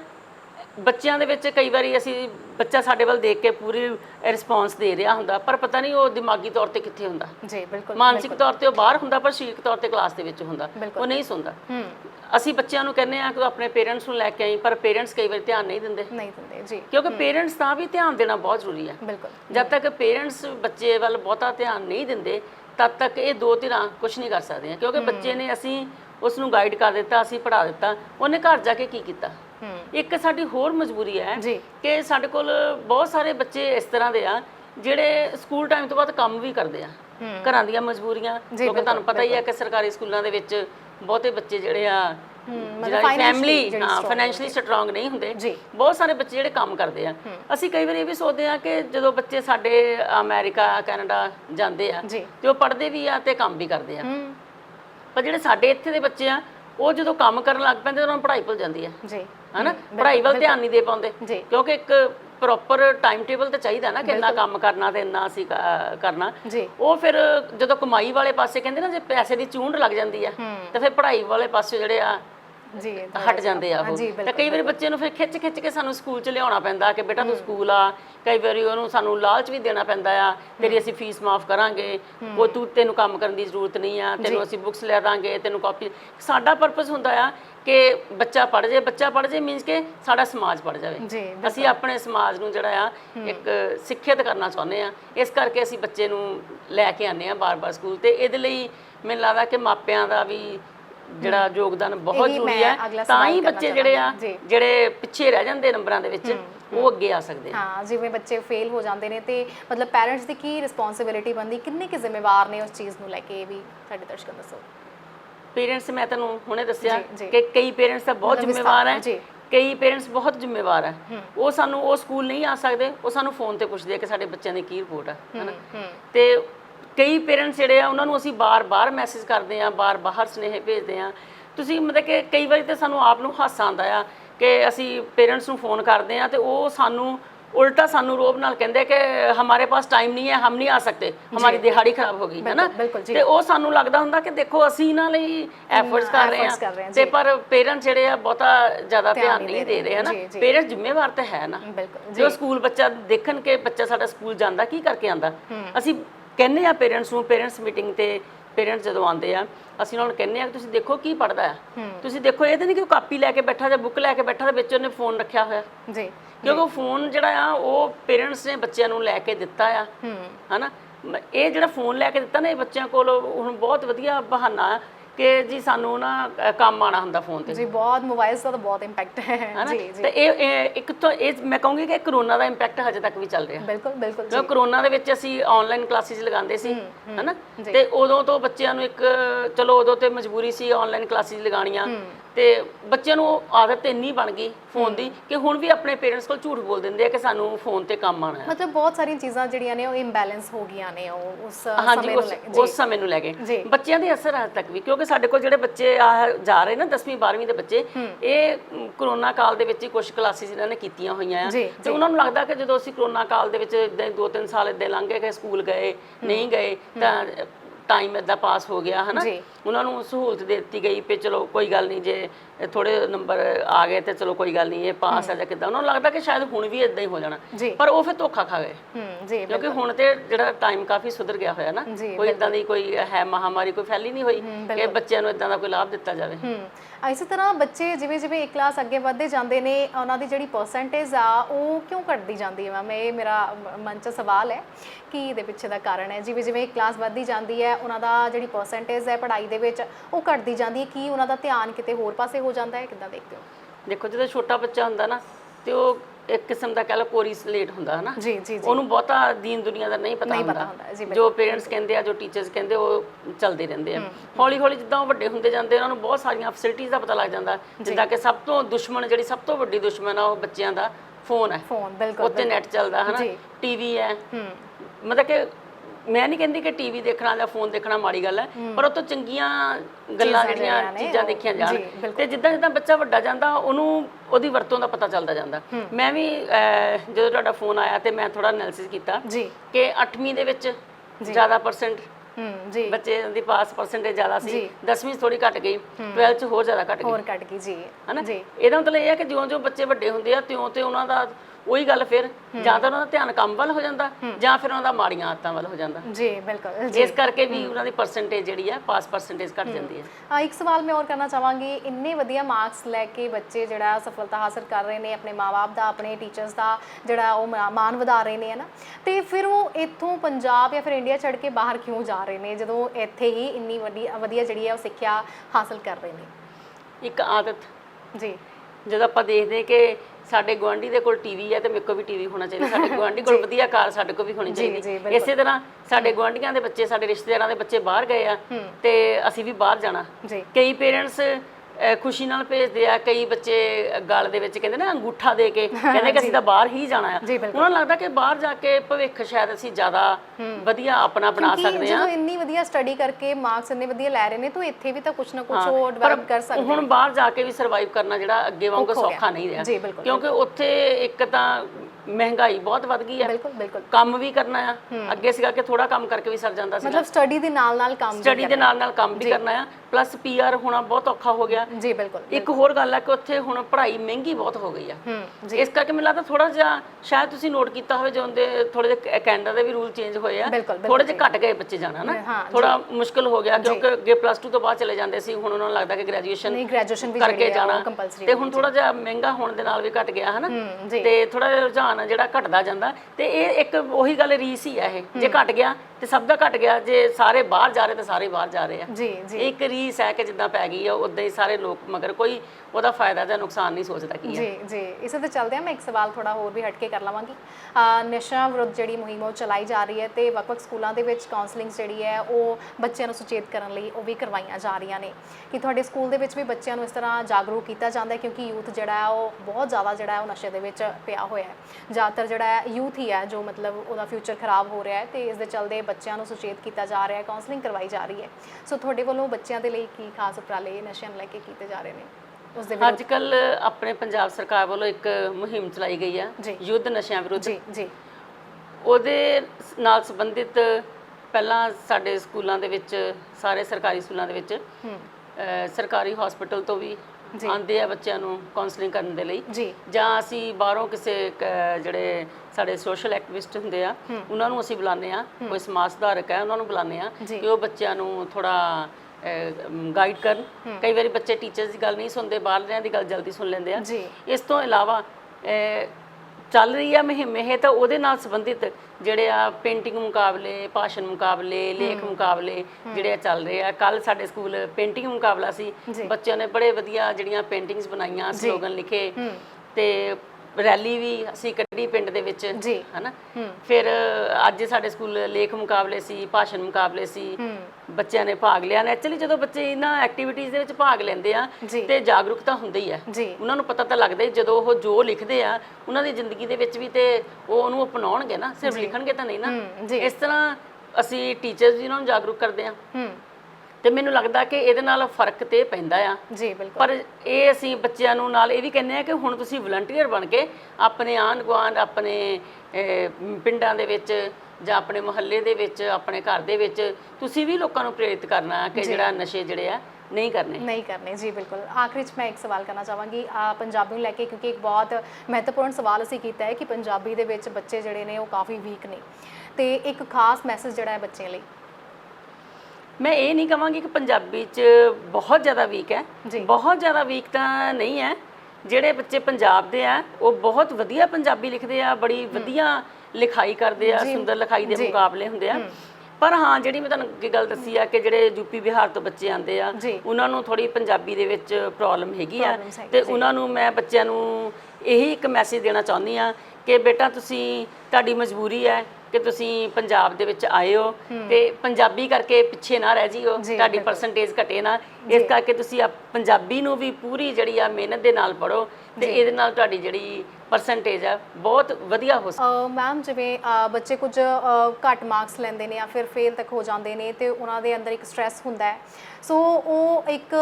ਬੱਚਿਆਂ ਦੇ ਵਿੱਚ ਕਈ ਵਾਰੀ ਅਸੀਂ ਬੱਚਾ ਸਾਡੇ ਵੱਲ ਦੇਖ ਕੇ ਪੂਰੀ ਰਿਸਪੌਂਸ ਦੇ ਰਿਹਾ ਹੁੰਦਾ ਪਰ ਪਤਾ ਨਹੀਂ ਉਹ ਦਿਮਾਗੀ ਤੌਰ ਤੇ ਕਿੱਥੇ ਹੁੰਦਾ। ਜੀ ਬਿਲਕੁਲ ਮਾਨਸਿਕ ਤੌਰ ਤੇ ਉਹ ਬਾਹਰ ਹੁੰਦਾ ਪਰ ਸਰੀਰਕ ਤੌਰ ਤੇ ਕਲਾਸ ਦੇ ਵਿੱਚ ਹੁੰਦਾ। ਉਹ ਨਹੀਂ ਸੁਣਦਾ। ਹੂੰ। ਅਸੀਂ ਬੱਚਿਆਂ ਨੂੰ ਕਹਿੰਦੇ ਆ ਕਿ ਆਪਣੇ ਪੇਰੈਂਟਸ ਨੂੰ ਲੈ ਕੇ ਆਈ ਪਰ ਪੇਰੈਂਟਸ ਕਈ ਵਾਰੀ ਧਿਆਨ ਨਹੀਂ ਦਿੰਦੇ। ਨਹੀਂ ਦਿੰਦੇ ਜੀ। ਕਿਉਂਕਿ ਪੇਰੈਂਟਸ ਦਾ ਵੀ ਧਿਆਨ ਦੇਣਾ ਬਹੁਤ ਜ਼ਰੂਰੀ ਹੈ। ਬਿਲਕੁਲ। ਜਦ ਤੱਕ ਪੇਰੈਂਟਸ ਬੱਚੇ ਵੱਲ ਬਹੁਤਾ ਧਿਆਨ ਨਹੀਂ ਦਿੰਦੇ ਤਦ ਤੱਕ ਇਹ ਦੋ ਧਿਰਾਂ ਕੁਝ ਨਹੀਂ ਕਰ ਸਕਦੀਆਂ। ਕਿਉਂਕਿ ਬੱਚੇ ਨੇ ਅਸੀਂ ਉਸ ਨੂੰ ਗਾਈਡ ਕਰ ਦਿੱਤਾ ਅਸੀਂ ਪੜ੍ਹਾ ਦਿੱਤਾ ਉਹਨੇ ਘਰ ਜਾ ਕੇ ਕੀ ਕੀਤਾ? ਇੱਕ ਸਾਡੀ ਹੋਰ ਮਜਬੂਰੀ ਹੈ ਕਿ ਸਾਡੇ ਕੋਲ ਬਹੁਤ ਸਾਰੇ ਬੱਚੇ ਇਸ ਤਰ੍ਹਾਂ ਦੇ ਆ ਜਿਹੜੇ ਸਕੂਲ ਟਾਈਮ ਤੋਂ ਬਾਅਦ ਕੰਮ ਵੀ ਕਰਦੇ ਆ। ਘਰਾਂ ਦੀਆਂ ਮਜਬੂਰੀਆਂ ਕਿਉਂਕਿ ਤੁਹਾਨੂੰ ਪਤਾ ਹੀ ਹੈ ਕਿ ਸਰਕਾਰੀ ਸਕੂਲਾਂ ਦੇ ਵਿੱਚ ਬਹੁਤੇ ਬੱਚੇ ਜਿਹੜੇ ਆ ਜਿਹੜਾ ਫੈਮਿਲੀ ਹਾਂ। ਫਾਈਨੈਂਸ਼ਲੀ ਸਟਰੋਂਗ ਨਹੀਂ ਹੁੰਦੇ। ਬਹੁਤ ਸਾਰੇ ਬੱਚੇ ਜਿਹੜੇ ਕੰਮ ਕਰਦੇ ਆ। ਅਸੀਂ ਕਈ ਵਾਰੀ ਇਹ ਵੀ ਸੋਚਦੇ ਆ ਕਿ ਜਦੋਂ ਬੱਚੇ ਸਾਡੇ ਅਮਰੀਕਾ ਕੈਨੇਡਾ ਜਾਂਦੇ ਆ ਤੇ ਉਹ ਪੜ੍ਹਦੇ ਵੀ ਆ ਤੇ ਕੰਮ ਵੀ ਕਰਦੇ ਆ। ਪਰ ਜਿਹੜੇ ਸਾਡੇ ਇੱਥੇ ਦੇ ਬੱਚੇ ਆ ਉਹ ਜਦੋਂ ਕੰਮ ਕਰਨ ਲੱਗ ਪੈਂਦੇ ਉਹਨਾਂ ਨੂੰ ਪੜ੍ਹਾਈ ਭੁੱਲ ਜਾਂਦੀ ਹੈ ਜੀ। ਹਨਾ? ਪੜ੍ਹਾਈ ਵੱਲ ਧਿਆਨ ਨਹੀਂ ਦੇ ਪਾਉਂਦੇ। ਕਿਉਂਕਿ ਇੱਕ ਪ੍ਰੋਪਰ ਟਾਈਮ ਟੇਬਲ ਤਾਂ ਚਾਹੀਦਾ ਨਾ ਕਿ ਇੰਨਾ ਕੰਮ ਕਰਨਾ ਤੇ ਇੰਨਾ ਅਸੀਂ ਕਰਨਾ। ਉਹ ਫਿਰ ਜਦੋਂ ਕਮਾਈ ਵਾਲੇ ਪਾਸੇ ਕਹਿੰਦੇ ਨਾ ਜੇ ਪੈਸੇ ਦੀ ਚੂੰਡ ਲੱਗ ਜਾਂਦੀ ਆ ਤਾਂ ਫਿਰ ਪੜ੍ਹਾਈ ਵਾਲੇ ਪਾਸੇ ਜਿਹੜੇ ਆ ਜੀ ਹਟ ਜਾਂਦੇ ਆ ਉਹ। ਤਾਂ ਕਈ ਵਾਰੀ ਬੱਚੇ ਨੂੰ ਫਿਰ ਖਿੱਚ ਖਿੱਚ ਕੇ ਸਾਨੂੰ ਸਕੂਲ ਚ ਲਿਆਉਣਾ ਪੈਂਦਾ ਕਿ ਬੇਟਾ ਤੂੰ ਸਕੂਲ ਆ। ਕਈ ਵਾਰੀ ਉਹਨੂੰ ਸਾਨੂੰ ਲਾਲਚ ਵੀ ਦੇਣਾ ਪੈਂਦਾ ਆ ਤੇਰੀ ਅਸੀਂ ਫੀਸ ਮਾਫ ਕਰਾਂਗੇ। ਉਹ ਤੂੰ ਤੈਨੂੰ ਕੰਮ ਕਰਨ ਦੀ ਜ਼ਰੂਰਤ ਨਹੀਂ ਆ ਤੈਨੂੰ ਅਸੀਂ ਬੁੱਕਸ ਲੈ ਦਾਂਗੇ ਤੈਨੂੰ ਕਾਪੀ। ਸਾਡਾ ਪਰਪਸ ਹੁੰਦਾ ਆ ਕਿ ਬੱਚਾ ਪੜ੍ਹ ਜੇ ਬੱਚਾ ਪੜ੍ਹ ਜੇ ਮੀਨਸ ਕਿ ਸਾਡਾ ਸਮਾਜ ਪੜ੍ਹ ਜਾਵੇ। ਅਸੀਂ ਆਪਣੇ ਸਮਾਜ ਨੂੰ ਜਿਹੜਾ ਆ ਇੱਕ ਸਿੱਖਿਅਤ ਕਰਨਾ ਚਾਹੁੰਦੇ ਆ। ਇਸ ਕਰਕੇ ਅਸੀਂ ਬੱਚੇ ਨੂੰ ਲੈ ਕੇ ਆਨੇ ਆ ਬਾਰ-ਬਾਰ ਸਕੂਲ ਤੇ। ਇਹਦੇ ਲਈ ਮੈਨੂੰ ਲੱਗਦਾ ਕਿ ਮਾਪਿਆਂ ਦਾ ਵੀ ਜਿਹੜਾ ਯੋਗਦਾਨ ਬਹੁਤ ਜ਼ਰੂਰੀ ਹੈ ਤਾਂ ਹੀ ਬੱਚੇ ਜਿਹੜੇ ਆ। ਜਿਹੜੇ ਪਿੱਛੇ ਰਹਿ ਜਾਂਦੇ ਨੰਬਰਾਂ ਦੇ ਵਿੱਚ ਉਹ ਅੱਗੇ ਆ ਸਕਦੇ ਆ ਹਾਂ ਜਿਵੇਂ ਬੱਚੇ ਫੇਲ ਹੋ ਜਾਂਦੇ ਨੇ ਤੇ ਮਤਲਬ ਪੈਰੈਂਟਸ ਦੀ ਕੀ ਰਿਸਪੌਂਸਿਬਿਲਿਟੀ ਬਣਦੀ? ਕਿੰਨੇ ਕਿ ਜ਼ਿੰਮੇਵਾਰ ਨੇ ਉਸ ਚੀਜ਼ ਨੂੰ ਲੈ ਕੇ ਇਹ ਵੀ ਸਾਡੇ ਦਰਸ਼ਕਾਂ ਦੱਸੋ ਪੇਰੈਂਟਸ ਮੈਂ ਤੁਹਾਨੂੰ ਹੁਣੇ ਦੱਸਿਆ ਜੀ, ਜੀ। ਕਿ ਕਈ ਪੇਰੈਂਟਸ ਤਾਂ ਬਹੁਤ ਮਤਲਬ ਜ਼ਿੰਮੇਵਾਰ ਹੈ। ਜੀ। ਕਈ ਪੇਰੈਂਟਸ ਬਹੁਤ ਜ਼ਿੰਮੇਵਾਰ ਹੈ। ਉਹ ਸਾਨੂੰ ਉਹ ਸਕੂਲ ਨਹੀਂ ਆ ਸਕਦੇ ਉਹ ਸਾਨੂੰ ਫੋਨ ਤੇ ਪੁੱਛਦੇ ਆ ਕਿ ਸਾਡੇ ਬੱਚਿਆਂ ਦੀ ਕੀ ਰਿਪੋਰਟ ਹੈ ਹਨਾ? ਹੂੰ। ਤੇ ਕਈ ਪੇਰੈਂਟਸ ਜਿਹੜੇ ਆ ਉਹਨਾਂ ਨੂੰ ਅਸੀਂ ਬਾਰ-ਬਾਰ ਮੈਸੇਜ ਕਰਦੇ ਆ ਬਾਰ-ਬਾਰ ਸੁਨੇਹੇ ਭੇਜਦੇ ਆ। ਤੁਸੀਂ ਮਤਲਬ ਕਿ ਕਈ ਵਾਰੀ ਤੇ ਸਾਨੂੰ ਆਪ ਨੂੰ ਹਾਸਾ ਆਉਂਦਾ ਆ ਕਿ ਅਸੀਂ ਪੇਰੈਂਟਸ ਨੂੰ ਫੋਨ ਕਰਦੇ ਆ ਤੇ ਉਹ ਸਾਨੂੰ ਉਲਟਾ ਸਾਨੂੰ ਰੋਬ ਨਾਲ ਕਹਿੰਦੇ ਕਿ ਹਮਾਰੇ ਪਾਸ ਟਾਈਮ ਨਹੀਂ ਹੈ ਹਮ ਨਹੀਂ ਆ ਸਕਦੇ। ਹਮਾਰੀ ਦਿਹਾੜੀ ਖਰਾਬ ਹੋ ਗਈ ਹੈ ਨਾ। ਤੇ ਉਹ ਸਾਨੂੰ ਲੱਗਦਾ ਹੁੰਦਾ ਕਿ ਦੇਖੋ ਅਸੀਂ ਇਹਨਾਂ ਲਈ ਐਫਰਟਸ ਕਰ ਰਹੇ ਹਾਂ, ਤੇ ਪਰ ਪੇਰੈਂਟਸ ਜਿਹੜੇ ਆ ਬਹੁਤਾ ਜ਼ਿਆਦਾ ਧਿਆਨ ਨਹੀਂ ਦੇ ਰਹੇ। ਹਨਾ ਜੀ, ਜੀ। ਪੇਰੈਂਟਸ ਜ਼ਿੰਮੇਵਾਰ ਤਾਂ ਹੈ ਨਾ। ਜੋ। ਸਕੂਲ ਬੱਚਾ ਦੇਖਣ ਕਿ ਬੱਚਾ ਸਾਡਾ ਸਕੂਲ ਜਾਂਦਾ ਕੀ ਕਰਕੇ ਆਂਦਾ? ਅਸੀਂ ਕਹਿੰਦੇ ਆ ਪੇਰੈਂਟਸ ਨੂੰ ਪੇਰੈਂਟਸ ਮੀਟਿੰਗ ਤੇ ਪੇਰੈਂਟਸ ਜਦੋਂ ਆਉਂਦੇ ਆ ਅਸੀਂ ਉਹਨਾਂ ਨੂੰ ਕਹਿੰਦੇ ਆ ਕਿ ਤੁਸੀਂ ਦੇਖੋ ਕੀ ਪੜਦਾ ਆ ਤੁਸੀਂ ਦੇਖੋ ਇਹ ਤਾਂ ਨਹੀਂ ਕਿ ਉਹ ਕਾਪੀ ਲੈ ਕੇ ਬੈਠਾ ਜਾਂ ਬੁੱਕ ਲੈ ਕੇ ਬੈਠਾ ਤੇ ਵਿੱਚ ਉਹਨੇ ਫੋਨ ਰੱਖਿਆ ਹੋਇਆ। ਜੀ। ਕਿਉਂਕਿ ਉਹ ਫੋਨ ਜਿਹੜਾ ਆ ਉਹ ਪੇਰੈਂਟਸ ਨੇ ਬੱਚਿਆਂ ਨੂੰ ਲੈ ਕੇ ਦਿੱਤਾ ਆ। ਹੂੰ। ਹਨਾ? ਇਹ ਜਿਹੜਾ ਫੋਨ ਲੈ ਕੇ ਦਿੱਤਾ ਨਾ ਇਹ ਬੱਚਿਆਂ ਕੋਲ ਹੁਣ ਬਹੁਤ ਵਧੀਆ ਬਹਾਨਾ ਆ। ਕਿ ਜੀ ਸਾਨੂੰ ਨਾ ਅ, ਕੰਮ ਆਣਾ ਹੁੰਦਾ ਫੋਨ ਤੇ। ਜੀ ਬਹੁਤ ਮੋਬਾਈਲਸ ਦਾ ਤਾਂ ਬਹੁਤ ਇੰਪੈਕਟ ਹੈ। ਹਨਾ ਜੀ ਤੇ ਇਹ ਇਹ ਇੱਕ ਤਾਂ ਇਹ ਮੈਂ ਕਹੂੰਗੀ ਕਿ ਕਰੋਨਾ ਦਾ ਇੰਪੈਕਟ ਹਜੇ ਤੱਕ ਵੀ ਚੱਲ ਰਿਹਾ। ਬਿਲਕੁਲ ਬਿਲਕੁਲ ਕਿਉਂ ਕਰੋਨਾ ਦੇ ਵਿੱਚ ਅਸੀਂ ਆਨਲਾਈਨ ਕਲਾਸਿਸ ਲਗਾਉਂਦੇ ਸੀ ਹਨਾ ਤੇ ਉਦੋਂ ਤੋਂ ਬੱਚਿਆਂ ਨੂੰ ਇੱਕ ਚਲੋ ਉਦੋਂ ਤੇ ਮਜਬੂਰੀ ਸੀ ਆਨਲਾਈਨ ਕਲਾਸਿਸ ਲਗਾਉਣੀਆਂ। ਤੇ ਬੱਚਿਆਂ ਨੂੰ ਆਦਤ ਇੰਨੀ ਬਣ ਗਈ ਫੋਨ ਦੀ ਕਿ ਹੁਣ ਵੀ ਆਪਣੇ ਪੇਰੈਂਟਸ ਕੋਲ ਝੂਠ ਬੋਲ ਦਿੰਦੇ ਆ ਕਿ ਸਾਨੂੰ ਫੋਨ ਤੇ ਕੰਮ ਆਣਾ ਹੈ। ਮਤਲਬ ਬਹੁਤ ਸਾਰੀਆਂ ਚੀਜ਼ਾਂ ਜਿਹੜੀਆਂ ਨੇ ਉਹ ਇੰਬੈਲੈਂਸ ਹੋ ਗਈਆਂ ਨੇ ਉਹ ਉਸ ਸਮੇਂ ਨੂੰ ਲੈ ਕੇ ਉਸ ਸਮੇਂ ਨੂੰ ਲੈ ਕੇ। ਬੱਚਿਆਂ ਦੇ ਅਸਰ ਹਜੇ ਤੱਕ ਵੀ ਕਿਉਂਕਿ ਸਾਡੇ ਕੋਲ ਜਿਹੜੇ ਬੱਚੇ ਆ ਜਾ ਰਹੇ ਨਾ 10ਵੀਂ 12ਵੀਂ ਦੇ ਬੱਚੇ ਇਹ ਕਰੋਨਾ ਕਾਲ ਦੇ ਵਿੱਚ ਹੀ ਕੁਝ ਕਲਾਸਿਸ ਇਹਨਾਂ ਨੇ ਕੀਤੀਆਂ ਹੋਈਆਂ ਆ। ਤੇ ਉਹਨਾਂ ਨੂੰ ਲੱਗਦਾ ਕਿ ਜਦੋਂ ਅਸੀਂ ਕਰੋਨਾ ਕਾਲ ਦੇ ਵਿੱਚ ਦੋ ਤਿੰਨ ਸਾਲ ਇਦਾਂ ਲੰਘ ਗਏ ਕਿ ਸਕੂਲ ਗਏ ਨਹੀਂ ਗਏ ਤਾਂ ਟਾਈਮ ਇਦਾਂ ਪਾਸ ਹੋ ਗਿਆ ਹਨਾ। ਉਹਨਾਂ ਨੂੰ ਸਹੂਲਤ ਦੇ ਦਿੱਤੀ ਗਈ ਵੀ ਚਲੋ ਕੋਈ ਗੱਲ ਨਹੀਂ ਜੇ ਥੋੜੇ ਨੰਬਰ ਆ ਗਏ ਤੇ ਚਲੋ ਕੋਈ ਗੱਲ ਨਹੀਂ ਇਹ ਪਾਸ ਹੈ। ਜਾਂ ਕਿਦਾਂ। ਉਹਨਾਂ ਨੂੰ ਲੱਗਦਾ ਕਿ ਸ਼ਾਇਦ ਹੁਣ ਵੀ ਇਦਾਂ ਹੀ ਹੋ ਜਾਣਾ। ਪਰ ਉਹ ਫਿਰ ਧੋਖਾ ਖਾ ਗਏ। ਕਿਉਂਕਿ ਹੁਣ ਤੇ ਜਿਹੜਾ ਟਾਈਮ ਕਾਫੀ ਸੁਧਰ ਗਿਆ ਹੋਇਆ ਨਾ ਕੋਈ ਇਦਾਂ ਦੀ ਕੋਈ ਹੈ ਮਹਾਮਾਰੀ ਕੋਈ ਫੈਲੀ ਨਹੀਂ ਹੋਈ ਕਿ ਬੱਚਿਆਂ ਨੂੰ ਇਦਾਂ ਦਾ ਕੋਈ ਲਾਭ ਦਿੱਤਾ ਜਾਵੇ। ਇਸੇ ਤਰ੍ਹਾਂ ਬੱਚੇ ਜਿਵੇਂ ਜਿਵੇਂ ਇੱਕ ਕਲਾਸ ਅੱਗੇ ਵਧਦੇ ਜਾਂਦੇ ਨੇ, ਉਹਨਾਂ ਦੀ ਜਿਹੜੀ ਪਰਸੈਂਟੇਜ ਆ, ਉਹ ਕਿਉਂ ਘਟਦੀ ਜਾਂਦੀ ਹੈ? ਮੈਮ ਇਹ ਮੇਰਾ ਮਨ 'ਚ ਸਵਾਲ ਹੈ ਕਿ ਇਹਦੇ ਪਿੱਛੇ ਦਾ ਕਾਰਨ ਹੈ। ਜਿਵੇਂ ਜਿਵੇਂ ਕਲਾਸ ਵੱਧਦੀ ਜਾਂਦੀ ਹੈ, ਉਹਨਾਂ ਦਾ ਜਿਹੜੀ ਪਰਸੈਂਟੇਜ ਹੈ ਪੜ੍ਹਾਈ ਦੇ ਵਿੱਚ, ਉਹ ਘਟਦੀ ਜਾਂਦੀ ਹੈ। ਕਿ ਉਹਨਾਂ ਦਾ ਧਿਆਨ ਕਿਤੇ ਹੋਰ ਪਾਸੇ ਹੋ ਜਾਂਦਾ ਹੈ? ਕਿੱਦਾਂ ਦੇਖਦੇ ਹੋ? ਦੇਖੋ, ਜਦੋਂ ਛੋਟਾ ਬੱਚਾ ਹੁੰਦਾ ਨਾ, ਤੇ ਉਹ ਇੱਕ ਕਿਸਮ ਦਾ ਕਹਿ ਲਓ ਕੋਰੀ ਸਲੇਟ ਹੁੰਦਾ ਹਨਾ? ਜੀ ਜੀ ਜੀ। ਉਹਨੂੰ ਬਹੁਤਾ ਦੀਨ ਦੁਨੀਆ ਦਾ ਨਹੀਂ ਪਤਾ ਨਹੀਂ ਪਤਾ ਹੁੰਦਾ ਜੀ, ਜੋ ਪੇਰੈਂਟਸ ਕਹਿੰਦੇ ਆ ਜੋ ਟੀਚਰਸ ਕਹਿੰਦੇ ਉਹ ਚੱਲਦੇ ਰਹਿੰਦੇ ਆ। ਹੌਲੀ ਹੌਲੀ ਜਿੱਦਾਂ ਉਹ ਵੱਡੇ ਹੁੰਦੇ ਜਾਂਦੇ ਉਹਨਾਂ ਨੂੰ ਬਹੁਤ ਸਾਰੀਆਂ ਫੈਸਿਲਿਟੀਆਂ ਦਾ ਪਤਾ ਲੱਗ ਜਾਂਦਾ। ਜਿੱਦਾਂ ਕਿ ਸਭ ਤੋਂ ਦੁਸ਼ਮਣ ਜਿਹੜੀ ਸਭ ਤੋਂ ਵੱਡੀ ਦੁਸ਼ਮਣ ਆ ਉਹ ਬੱਚਿਆਂ ਦਾ ਫੋਨ ਹੈ। ਫੋਨ ਬਿਲਕੁਲ ਉੱਤੇ ਨੈਟ ਚੱਲਦਾ ਹਨਾ? ਜੀ। ਟੀਵੀ ਹੈ। ਹੂੰ। ਮਤਲਬ ਕਿ ਮੈਂ ਨਹੀਂ ਕਹਿੰਦੀ ਕਿ ਟੀਵੀ ਦੇਖਣਾ ਜਾਂ ਫੋਨ ਦੇਖਣਾ ਮਾੜੀ ਗੱਲ ਹੈ ਪਰ ਉਹ ਤੋਂ ਚੰਗੀਆਂ ਗੱਲਾਂ ਜਿਹੜੀਆਂ ਚੀਜ਼ਾਂ ਦੇਖੀਆਂ ਜਾਣ। ਤੇ ਜਿੱਦਾਂ ਜਿੱਦਾਂ ਬੱਚਾ ਵੱਡਾ ਜਾਂਦਾ ਉਹਨੂੰ ਉਹਦੀ ਵਰਤੋਂ ਦਾ ਪਤਾ ਚੱਲਦਾ ਜਾਂਦਾ। ਮੈਂ ਵੀ ਜਦੋਂ ਤੁਹਾਡਾ ਫੋਨ ਆਇਆ ਤੇ ਮੈਂ ਥੋੜਾ ਐਨਾਲਿਸਿਸ ਕੀਤਾ ਕਿ 8ਵੀਂ ਦੇ ਵਿੱਚ ਜ਼ਿਆਦਾ ਪਰਸੈਂਟ ਹੂੰ ਜੀ। ਬੱਚੇ ਦੀ ਪਾਸ ਪਰਸੈਂਟੇਜ ਜ਼ਿਆਦਾ ਸੀ ਜੀ। 10ਵੀਂ 'ਚ ਥੋੜੀ ਘਟ ਗਈ 12th 'ਚ ਹੋਰ ਜ਼ਿਆਦਾ ਘਟ ਗਈ। ਹੋਰ ਕੱਟ ਗਈ ਜੀ। ਹਨਾ? ਇਹਦਾ ਮਤਲਬ ਇਹ ਹੈ ਕਿ ਜਿਉਂ-ਜਿਉਂ ਬੱਚੇ ਵੱਡੇ ਹੁੰਦੇ ਆ ਤਿਉਂ ਤੇ ਉਹਨਾਂ ਦਾ ਉਹੀ ਗੱਲ ਫਿਰ ਜਾਂ ਤਾਂ ਉਹਨਾਂ ਦਾ ਧਿਆਨ ਕੰਮ ਵੱਲ ਹੋ ਜਾਂਦਾ ਜਾਂ ਫਿਰ ਉਹਨਾਂ ਦਾ ਮਾੜੀਆਂ ਆਦਤਾਂ ਵੱਲ ਹੋ ਜਾਂਦਾ। ਜੀ ਬਿਲਕੁਲ ਜੀ। ਇਸ ਕਰਕੇ ਵੀ ਉਹਨਾਂ ਦੀ ਪਰਸੈਂਟੇਜ ਜਿਹੜੀ ਹੈ ਪਾਸ ਪਰਸੈਂਟੇਜ ਘਟ ਜਾਂਦੀ ਹੈ। ਆ ਇੱਕ ਸਵਾਲ ਮੈਂ ਹੋਰ ਕਰਨਾ ਚਾਹਾਂਗੀ ਇੰਨੇ ਵਧੀਆ ਮਾਰਕਸ ਲੈ ਕੇ ਬੱਚੇ ਜਿਹੜਾ ਸਫਲਤਾ ਹਾਸਲ ਕਰ ਰਹੇ ਨੇ ਆਪਣੇ ਮਾਪੇ ਦਾ ਆਪਣੇ ਟੀਚਰਸ ਦਾ ਜਿਹੜਾ ਉਹ ਮਾ- ਮਾਣ ਵਧਾ ਰਹੇ ਨੇ ਹਨਾ? ਤੇ ਫਿਰ ਉਹ ਇੱਥੋਂ ਪੰਜਾਬ ਜਾਂ ਫਿਰ ਇੰਡੀਆ ਛੱਡ ਕੇ ਬਾਹਰ ਕਿਉਂ ਜਾ ਰਹੇ ਨੇ ਜਦੋਂ ਇੱਥੇ ਹੀ ਇੰਨੀ ਵੱਡੀ ਵਧੀਆ ਜਿਹੜੀ ਹੈ ਉਹ ਸਿੱਖਿਆ ਹਾਸਲ ਕਰ ਰਹੇ ਨੇ? ਇੱਕ ਆਦਤ। ਜੀ। ਜਦੋਂ ਆਪਾਂ ਦੇਖਦੇ ਕਿ ਸਾਡੇ ਗੁਆਂਢੀ ਦੇ ਕੋਲ ਟੀਵੀ ਹੈ ਤੇ ਮੇਰੇ ਕੋਲ ਵੀ ਟੀਵੀ ਹੋਣਾ ਚਾਹੀਦਾ। ਸਾਡੇ ਗੁਆਂਢੀ ਕੋਲ ਵਧੀਆ ਕਾਰ ਸਾਡੇ ਕੋਲ ਵੀ ਹੋਣੀ ਚਾਹੀਦੀ। ਇਸੇ ਤਰ੍ਹਾਂ ਸਾਡੇ ਗੁਆਂਢੀਆਂ ਦੇ ਬੱਚੇ ਸਾਡੇ ਰਿਸ਼ਤੇਦਾਰਾਂ ਦੇ ਬੱਚੇ ਬਾਹਰ ਗਏ ਆ ਤੇ ਅਸੀਂ ਵੀ ਬਾਹਰ ਜਾਣਾ। ਕਈ ਪੇਰੈਂਟਸ ਖੁਸ਼ੀ ਨਾਲ ਭੇਜਦੇ ਆ ਕਈ ਬੱਚੇ ਗਲ ਦੇ ਵਿੱਚ ਕਹਿੰਦੇ ਨਾ ਅੰਗੂਠਾ ਦੇ ਕੇ ਕਹਿੰਦੇ ਕਿ ਅਸੀਂ ਤਾਂ ਬਾਹਰ ਹੀ ਜਾਣਾ ਆ। ਜੀ, ਬਿਲਕੁਲ। ਉਹਨਾਂ ਨੂੰ ਲੱਗਦਾ ਕਿ ਬਾਹਰ ਜਾ ਕੇ ਭਵਿੱਖ ਸ਼ਾਇਦ ਅਸੀਂ ਜ਼ਿਆਦਾ ਵਧੀਆ ਆਪਣਾ ਬਣਾ ਕਿਉਂਕਿ ਸਕਦੇ ਆ। ਜਦੋਂ ਇੰਨੀ ਵਧੀਆ ਸਟੱਡੀ ਕਰਕੇ ਮਾਰਕਸ ਇੰਨੇ ਵਧੀਆ ਲੈ ਰਹੇ ਨੇ ਤਾਂ ਇੱਥੇ ਵੀ ਤਾਂ ਕੁਝ ਨਾ ਕੁਝ ਉਹ ਡਿਵੈਲਪ ਕਰ ਸਕਦੇ ਹੁਣ ਬਾਹਰ ਜਾ ਕੇ ਵੀ ਸਰਵਾਈਵ ਕਰਨਾ ਜਿਹੜਾ ਅੱਗੇ ਵਾਂਗੂ ਔਖਾ ਹੋ ਗਿਆ। ਸੌਖਾ ਨਹੀਂ ਰਿਹਾ। ਜੀ, ਬਿਲਕੁਲ, ਕਿਉਂਕਿ ਉੱਥੇ ਇੱਕ ਤਾਂ ਮਹਿੰਗਾਈ ਬਹੁਤ ਵੱਧ ਗਈ ਹੈ ਬਿਲਕੁਲ ਬਿਲਕੁਲ। ਕੰਮ ਵੀ ਕਰਨਾ ਆ। ਅੱਗੇ ਸੀਗਾ ਕਿ ਥੋੜਾ ਕੰਮ ਕਰਕੇ ਵੀ ਸਰ ਜਾਂਦਾ ਸੀ ਮਤਲਬ ਸਟੱਡੀ ਦੇ ਨਾਲ ਨਾਲ ਕੰਮ ਵੀ ਸਟੱਡੀ ਦੇ ਨਾਲ ਨਾਲ ਕੰਮ ਵੀ ਕਰਨਾ ਆ। ਪਲੱਸ ਪੀਆਰ ਹੋਣਾ ਬਹੁਤ ਔਖਾ ਹੋ ਗਿਆ। ਜੀ ਬਿਲਕੁਲ ਇੱਕ ਹੋਰ ਗੱਲ ਹੈ ਕਿ ਉੱਥੇ ਹੁਣ ਪੜ੍ਹਾਈ ਮਹਿੰਗੀ ਬਹੁਤ ਹੋ ਗਈ ਆ। ਇਸ ਕਰਕੇ ਮੈਨੂੰ ਲੱਗਦਾ ਥੋੜਾ ਜਿਹਾ ਸ਼ਾਇਦ ਤੁਸੀਂ ਨੋਟ ਕੀਤਾ ਹੋਵੇ ਜਦੋਂ ਦੇ ਥੋੜੇ ਜਿਹਾ ਕੈਨੇਡਾ ਦੇ ਵੀ ਰੂਲ ਚੇਂਜ ਹੋਏ ਆ। ਥੋੜੇ ਜਿਹਾ ਘਟ ਗਏ ਬੱਚੇ ਜਾਣਾ ਨਾ ਥੋੜਾ ਮੁਸ਼ਕਲ ਹੋ ਗਿਆ ਕਿਉਂਕਿ ਅੱਗੇ ਪਲੱਸ 2 ਤੋਂ ਬਾਅਦ ਚਲੇ ਜਾਂਦੇ ਸੀ ਹੁਣ ਉਹਨਾਂ ਨੂੰ ਲੱਗਦਾ ਕਿ ਗ੍ਰੈਜੂਏਸ਼ਨ ਨਹੀਂ ਗ੍ਰੈਜੂਏਸ਼ਨ ਵੀ ਕਰਕੇ ਆ ਜਾਣਾ। ਤੇ ਹੁਣ ਥੋੜਾ ਜਿਹਾ ਮਹਿੰਗਾ ਹੋਣ ਦੇ ਨਾਲ ਵੀ ਘਟ ਗਿਆ ਹਨਾ? ਤੇ ਥੋੜਾ ਜਿਹਾ ਰੁਝਾਨ ਆ ਜਿਹੜਾ ਘਟਦਾ ਜਾਂਦਾ। ਤੇ ਇਹ ਇੱਕ ਉਹੀ ਗੱਲ ਰੀਸ ਹੀ ਆ ਇਹ। ਜੇ ਘਟ ਗਿਆ ਤੇ ਸਭ ਦਾ ਘਟ ਗਿਆ। ਜੇ ਸਾਰੇ ਬਾਹਰ ਜਾ ਰਹੇ ਤੇ ਸਾਰੇ ਬਾਹਰ ਜਾ ਰਹੇ ਆ। ਜੀ ਜੀ। ਇੱਕ ਰੀਸ ਹੈ ਕਿ ਜਿੱਦਾਂ ਪੈ ਗਈ ਆ ਉਦਾਂ ਹੀ ਸਾਰੇ ਲੋਕ, ਮਗਰ ਕੋਈ ਉਹਦਾ ਫਾਇਦਾ ਜਾਂ ਨੁਕਸਾਨ ਨਹੀਂ ਸੋਚਦਾ ਕੀ ਹੈ। ਜੀ ਜੀ, ਇਸੇ ਤੇ ਚੱਲਦੇ ਆ ਮੈਂ ਇੱਕ ਸਵਾਲ ਥੋੜਾ ਹੋਰ ਵੀ ਹਟ ਕੇ ਕਰ ਲਵਾਂਗੀ। ਨਸ਼ਾ ਵਿਰੁੱਧ ਜਿਹੜੀ ਮੁਹਿੰਮ ਉਹ ਚਲਾਈ ਜਾ ਰਹੀ ਹੈ ਤੇ ਵੱਖ-ਵੱਖ ਸਕੂਲਾਂ ਦੇ ਵਿੱਚ ਕਾਉਂਸਲਿੰਗ ਜਿਹੜੀ ਹੈ ਉਹ ਬੱਚਿਆਂ ਨੂੰ ਸੁਚੇਤ ਕਰਨ ਲਈ ਉਹ ਵੀ ਕਰਵਾਈਆਂ ਜਾ ਰਹੀਆਂ ਨੇ। ਕਿ ਤੁਹਾਡੇ ਸਕੂਲ ਦੇ ਵਿੱਚ ਵੀ ਬੱਚਿਆਂ ਨੂੰ ਇਸ ਤਰ੍ਹਾਂ ਜਾਗਰੂਕ ਕੀਤਾ ਜਾਂਦਾ ਹੈ? ਕਿਉਂਕਿ ਯੂਥ ਜਿਹੜਾ ਹੈ ਉਹ ਬਹੁਤ ਜ਼ਿਆਦਾ ਜਿਹੜਾ ਹੈ ਉਹ ਨਸ਼ੇ ਦੇ ਵਿੱਚ ਪਿਆ ਹੋਇਆ ਹੈ। ਜ਼ਿਆਦਾਤਰ ਜਿਹੜਾ ਹੈ ਯੂਥ ਹੀ ਹੈ ਜੋ ਮਤਲਬ ਉਹਦਾ ਫਿਊਚਰ ਖਰਾਬ ਹੋ ਰਿਹਾ ਹੈ ਤੇ ਇਸ ਦੇ ਚੱਲਦੇ ਬੱਚਿਆਂ ਨੂੰ ਸੁਚੇਤ ਕੀਤਾ ਜਾ ਰਿਹਾ ਹੈ। ਕਾਉਂਸਲਿੰਗ ਕਰਵਾਈ ਜਾ ਰਹੀ ਹੈ। ਸੋ ਤੁਹਾਡੇ ਵੱਲੋਂ ਬੱਚਿਆਂ ਦੇ ਲਈ ਕੀ ਖਾਸ ਉਪਰਾਲੇ ਨਸ਼ਿਆਂ ਨੂੰ ਲੈ ਕੇ ਕੀਤੇ ਜਾ ਰਹੇ ਨੇ। ਉਸ ਦੇ ਅੱਜ ਕੱਲ ਆਪਣੇ ਪੰਜਾਬ ਸਰਕਾਰ ਵੱਲੋਂ ਇੱਕ ਮੁਹਿੰਮ ਚਲਾਈ ਗਈ ਆ। ਯੁੱਧ ਨਸ਼ਿਆਂ ਵਿਰੁੱਧ। ਜੀ ਜੀ। ਉਹਦੇ ਨਾਲ ਸੰਬੰਧਿਤ ਪਹਿਲਾਂ ਸਾਡੇ ਸਕੂਲਾਂ ਦੇ ਵਿੱਚ ਸਾਰੇ ਸਰਕਾਰੀ ਸਕੂਲਾਂ ਦੇ ਵਿੱਚ ਸਰਕਾਰੀ ਹਸਪੀਟਲ ਤੋਂ ਵੀ ਆਉਂਦੇ ਆ ਬੱਚਿਆਂ ਨੂੰ ਕਾਉਂਸਲਿੰਗ ਕਰਨ ਦੇ ਲਈ। ਜੀ। ਅਸੀਂ ਬਾਹਰੋਂ ਕਿਸੇ ਜਿਹੜੇ ਸਾਡੇ ਸੋਸ਼ਲ ਐਕਟਿਵਿਸਟ ਹੁੰਦੇ ਆ ਉਹਨਾਂ ਨੂੰ ਅਸੀਂ ਬੁਲਾਉਂਦੇ ਆ। ਕੋਈ ਸਮਾਜ ਸੁਧਾਰਕ ਹੈ ਉਹਨਾਂ ਨੂੰ ਬੁਲਾਉਂਦੇ ਆ। ਕਿ ਉਹ ਬੱਚਿਆਂ ਨੂੰ ਥੋੜਾ ਗਾਈਡ ਕਰਨ। ਕਈ ਵਾਰੀ ਬੱਚੇ ਟੀਚਰਸ ਦੀ ਗੱਲ ਨਹੀਂ ਸੁਣਦੇ ਬਾਹਰਲਿਆਂ ਦੀ ਗੱਲ ਜਲਦੀ ਸੁਣ ਲੈਂਦੇ ਆ। ਇਸ ਤੋਂ ਇਲਾਵਾ ਚੱਲ ਰਹੀ ਆ ਮੁਹਿੰਮ ਇਹ ਤਾਂ ਉਹਦੇ ਨਾਲ ਸੰਬੰਧਿਤ ਜਿਹੜੇ ਆ ਪੇਂਟਿੰਗ ਮੁਕਾਬਲੇ ਭਾਸ਼ਣ ਮੁਕਾਬਲੇ ਲੇਖ ਮੁਕਾਬਲੇ ਜਿਹੜੇ ਆ ਚੱਲ ਰਹੇ ਆ। ਕੱਲ ਸਾਡੇ ਸਕੂਲ ਪੇਂਟਿੰਗ ਮੁਕਾਬਲਾ ਸੀ। ਬੱਚਿਆਂ ਨੇ ਬੜੇ ਵਧੀਆ ਜਿਹੜੀਆਂ ਪੇਂਟਿੰਗਸ ਬਣਾਈਆਂ ਸਲੋਗਨ ਲਿਖੇ ਤੇ ਰੈਲੀ ਵੀ ਅਸੀਂ ਕੱਢੀ ਪਿੰਡ ਦੇ ਵਿੱਚ ਜੀ। ਹਨਾ? ਫਿਰ ਅੱਜ ਸਾਡੇ ਸਕੂਲ ਲੇਖ ਮੁਕਾਬਲੇ ਸੀ ਭਾਸ਼ਣ ਮੁਕਾਬਲੇ ਸੀ ਬੱਚਿਆਂ ਨੇ ਭਾਗ ਲਿਆ। ਨੈਚੁਰਲੀ ਜਦੋਂ ਬੱਚੇ ਇਹਨਾਂ ਐਕਟੀਵਿਟੀਜ਼ ਦੇ ਵਿੱਚ ਭਾਗ ਲੈਂਦੇ ਆ। ਤੇ ਜਾਗਰੂਕਤਾ ਹੁੰਦੀ ਹੀ ਉਹਨਾਂ ਨੂੰ ਪਤਾ ਤਾਂ ਲੱਗਦਾ ਜਦੋਂ ਉਹ ਜੋ ਲਿਖਦੇ ਆ ਉਹਨਾਂ ਦੀ ਜ਼ਿੰਦਗੀ ਦੇ ਵਿੱਚ ਵੀ ਤੇ ਉਹ ਉਹਨੂੰ ਅਪਣਾਉਣਗੇ ਨਾ ਸਿਰਫ ਲਿਖਣਗੇ ਤਾਂ ਨਹੀਂ ਨਾ। ਇਸ ਤਰ੍ਹਾਂ ਅਸੀਂ ਟੀਚਰਸ ਵੀ ਉਹਨਾਂ ਨੂੰ ਜਾਗਰੂਕ ਕਰਦੇ ਆ। ਤੇ ਮੈਨੂੰ ਲੱਗਦਾ ਕਿ ਇਹਦੇ ਨਾਲ ਫ਼ਰਕ ਤੇ ਪੈਂਦਾ ਆ। ਜੀ ਬਿਲਕੁਲ। ਪਰ ਇਹ ਅਸੀਂ ਬੱਚਿਆਂ ਨੂੰ ਨਾਲ ਇਹ ਵੀ ਕਹਿੰਦੇ ਆ ਕਿ ਹੁਣ ਤੁਸੀਂ ਵਲੰਟੀਅਰ ਬਣ ਕੇ ਆਪਣੇ ਆਂਢ ਗੁਆਂਢ ਆਪਣੇ ਪਿੰਡਾਂ ਦੇ ਵਿੱਚ ਜਾਂ ਆਪਣੇ ਮੁਹੱਲੇ ਦੇ ਵਿੱਚ ਆਪਣੇ ਘਰ ਦੇ ਵਿੱਚ ਤੁਸੀਂ ਵੀ ਲੋਕਾਂ ਨੂੰ ਪ੍ਰੇਰਿਤ ਕਰਨਾ ਕਿ ਜਿਹੜਾ ਨਸ਼ੇ ਜਿਹੜੇ ਆ ਨਹੀਂ ਕਰਨੇ। ਨਹੀਂ ਕਰਨੇ ਜੀ ਬਿਲਕੁਲ। ਆਖਰੀ ਚ ਮੈਂ ਇੱਕ ਸਵਾਲ ਕਰਨਾ ਚਾਹਾਂਗੀ ਆ ਪੰਜਾਬੀ ਨੂੰ ਲੈ ਕੇ ਕਿਉਂਕਿ ਇੱਕ ਬਹੁਤ ਮਹੱਤਵਪੂਰਨ ਸਵਾਲ ਅਸੀਂ ਕੀਤਾ ਹੈ ਕਿ ਪੰਜਾਬੀ ਦੇ ਵਿੱਚ ਬੱਚੇ ਜਿਹੜੇ ਨੇ ਉਹ ਕਾਫੀ ਵੀਕ ਨੇ। ਤੇ ਇੱਕ ਖਾਸ ਮੈਸੇਜ ਜਿਹੜਾ ਹੈ ਬੱਚਿਆਂ ਲਈ ਮੈਂ ਇਹ ਨਹੀਂ ਕਹਾਂਗੀ ਕਿ ਪੰਜਾਬੀ 'ਚ ਬਹੁਤ ਜ਼ਿਆਦਾ ਵੀਕ ਹੈ। ਬਹੁਤ ਜ਼ਿਆਦਾ ਵੀਕ ਤਾਂ ਨਹੀਂ ਹੈ। ਜਿਹੜੇ ਬੱਚੇ ਪੰਜਾਬ ਦੇ ਆ ਉਹ ਬਹੁਤ ਵਧੀਆ ਪੰਜਾਬੀ ਲਿਖਦੇ ਆ ਬੜੀ ਵਧੀਆ ਲਿਖਾਈ ਕਰਦੇ ਆ ਸੁੰਦਰ ਲਿਖਾਈ ਦੇ ਮੁਕਾਬਲੇ ਹੁੰਦੇ ਆ। ਪਰ ਹਾਂ ਜਿਹੜੀ ਮੈਂ ਤੁਹਾਨੂੰ ਅੱਗੇ ਗੱਲ ਦੱਸੀ ਆ ਕਿ ਜਿਹੜੇ ਯੂਪੀ ਬਿਹਾਰ ਤੋਂ ਬੱਚੇ ਆਉਂਦੇ ਆ। ਉਹਨਾਂ ਨੂੰ ਥੋੜੀ ਪੰਜਾਬੀ ਦੇ ਵਿੱਚ ਪ੍ਰੋਬਲਮ ਹੈਗੀ ਆ ਤੇ ਉਹਨਾਂ ਨੂੰ ਮੈਂ ਬੱਚਿਆਂ ਨੂੰ ਇਹੀ ਇੱਕ ਮੈਸੇਜ ਦੇਣਾ ਚਾਹੁੰਦੀ ਆ ਕਿ ਬੇਟਾ ਤੁਸੀਂ ਤੁਹਾਡੀ ਮਜਬੂਰੀ ਹੈ ਕਿ ਤੁਸੀਂ ਪੰਜਾਬ ਦੇ ਵਿੱਚ ਆਏ ਹੋ ਤੇ ਪੰਜਾਬੀ ਕਰਕੇ ਪਿੱਛੇ ਨਾ ਰਹਿ ਜਿਓ ਤੁਹਾਡੀ। ਪਰਸੈਂਟੇਜ ਘਟੇ ਨਾ। ਇਸ ਕਰਕੇ ਤੁਸੀਂ ਪੰਜਾਬੀ ਨੂੰ ਵੀ ਪੂਰੀ ਜਿਹੜੀ ਆ ਮਿਹਨਤ ਦੇ ਨਾਲ ਪੜੋ ਤੇ ਇਹਦੇ ਨਾਲ ਤੁਹਾਡੀ ਜਿਹੜੀ ਪਰਸੈਂਟੇਜ ਆ ਬਹੁਤ ਵਧੀਆ ਹੋ ਸਕਦੀ। ਮੈਮ ਜਿਵੇਂ ਬੱਚੇ ਕੁਝ ਘੱਟ ਮਾਰਕਸ ਲੈਂਦੇ ਨੇ ਜਾਂ ਫਿਰ ਫੇਲ ਤੱਕ ਹੋ ਜਾਂਦੇ ਨੇ ਤੇ ਉਹਨਾਂ ਦੇ ਅੰਦਰ ਇੱਕ ਸਟ੍ਰੈਸ ਹੁੰਦਾ ਹੈ। ਸੋ ਉਹ ਇੱਕ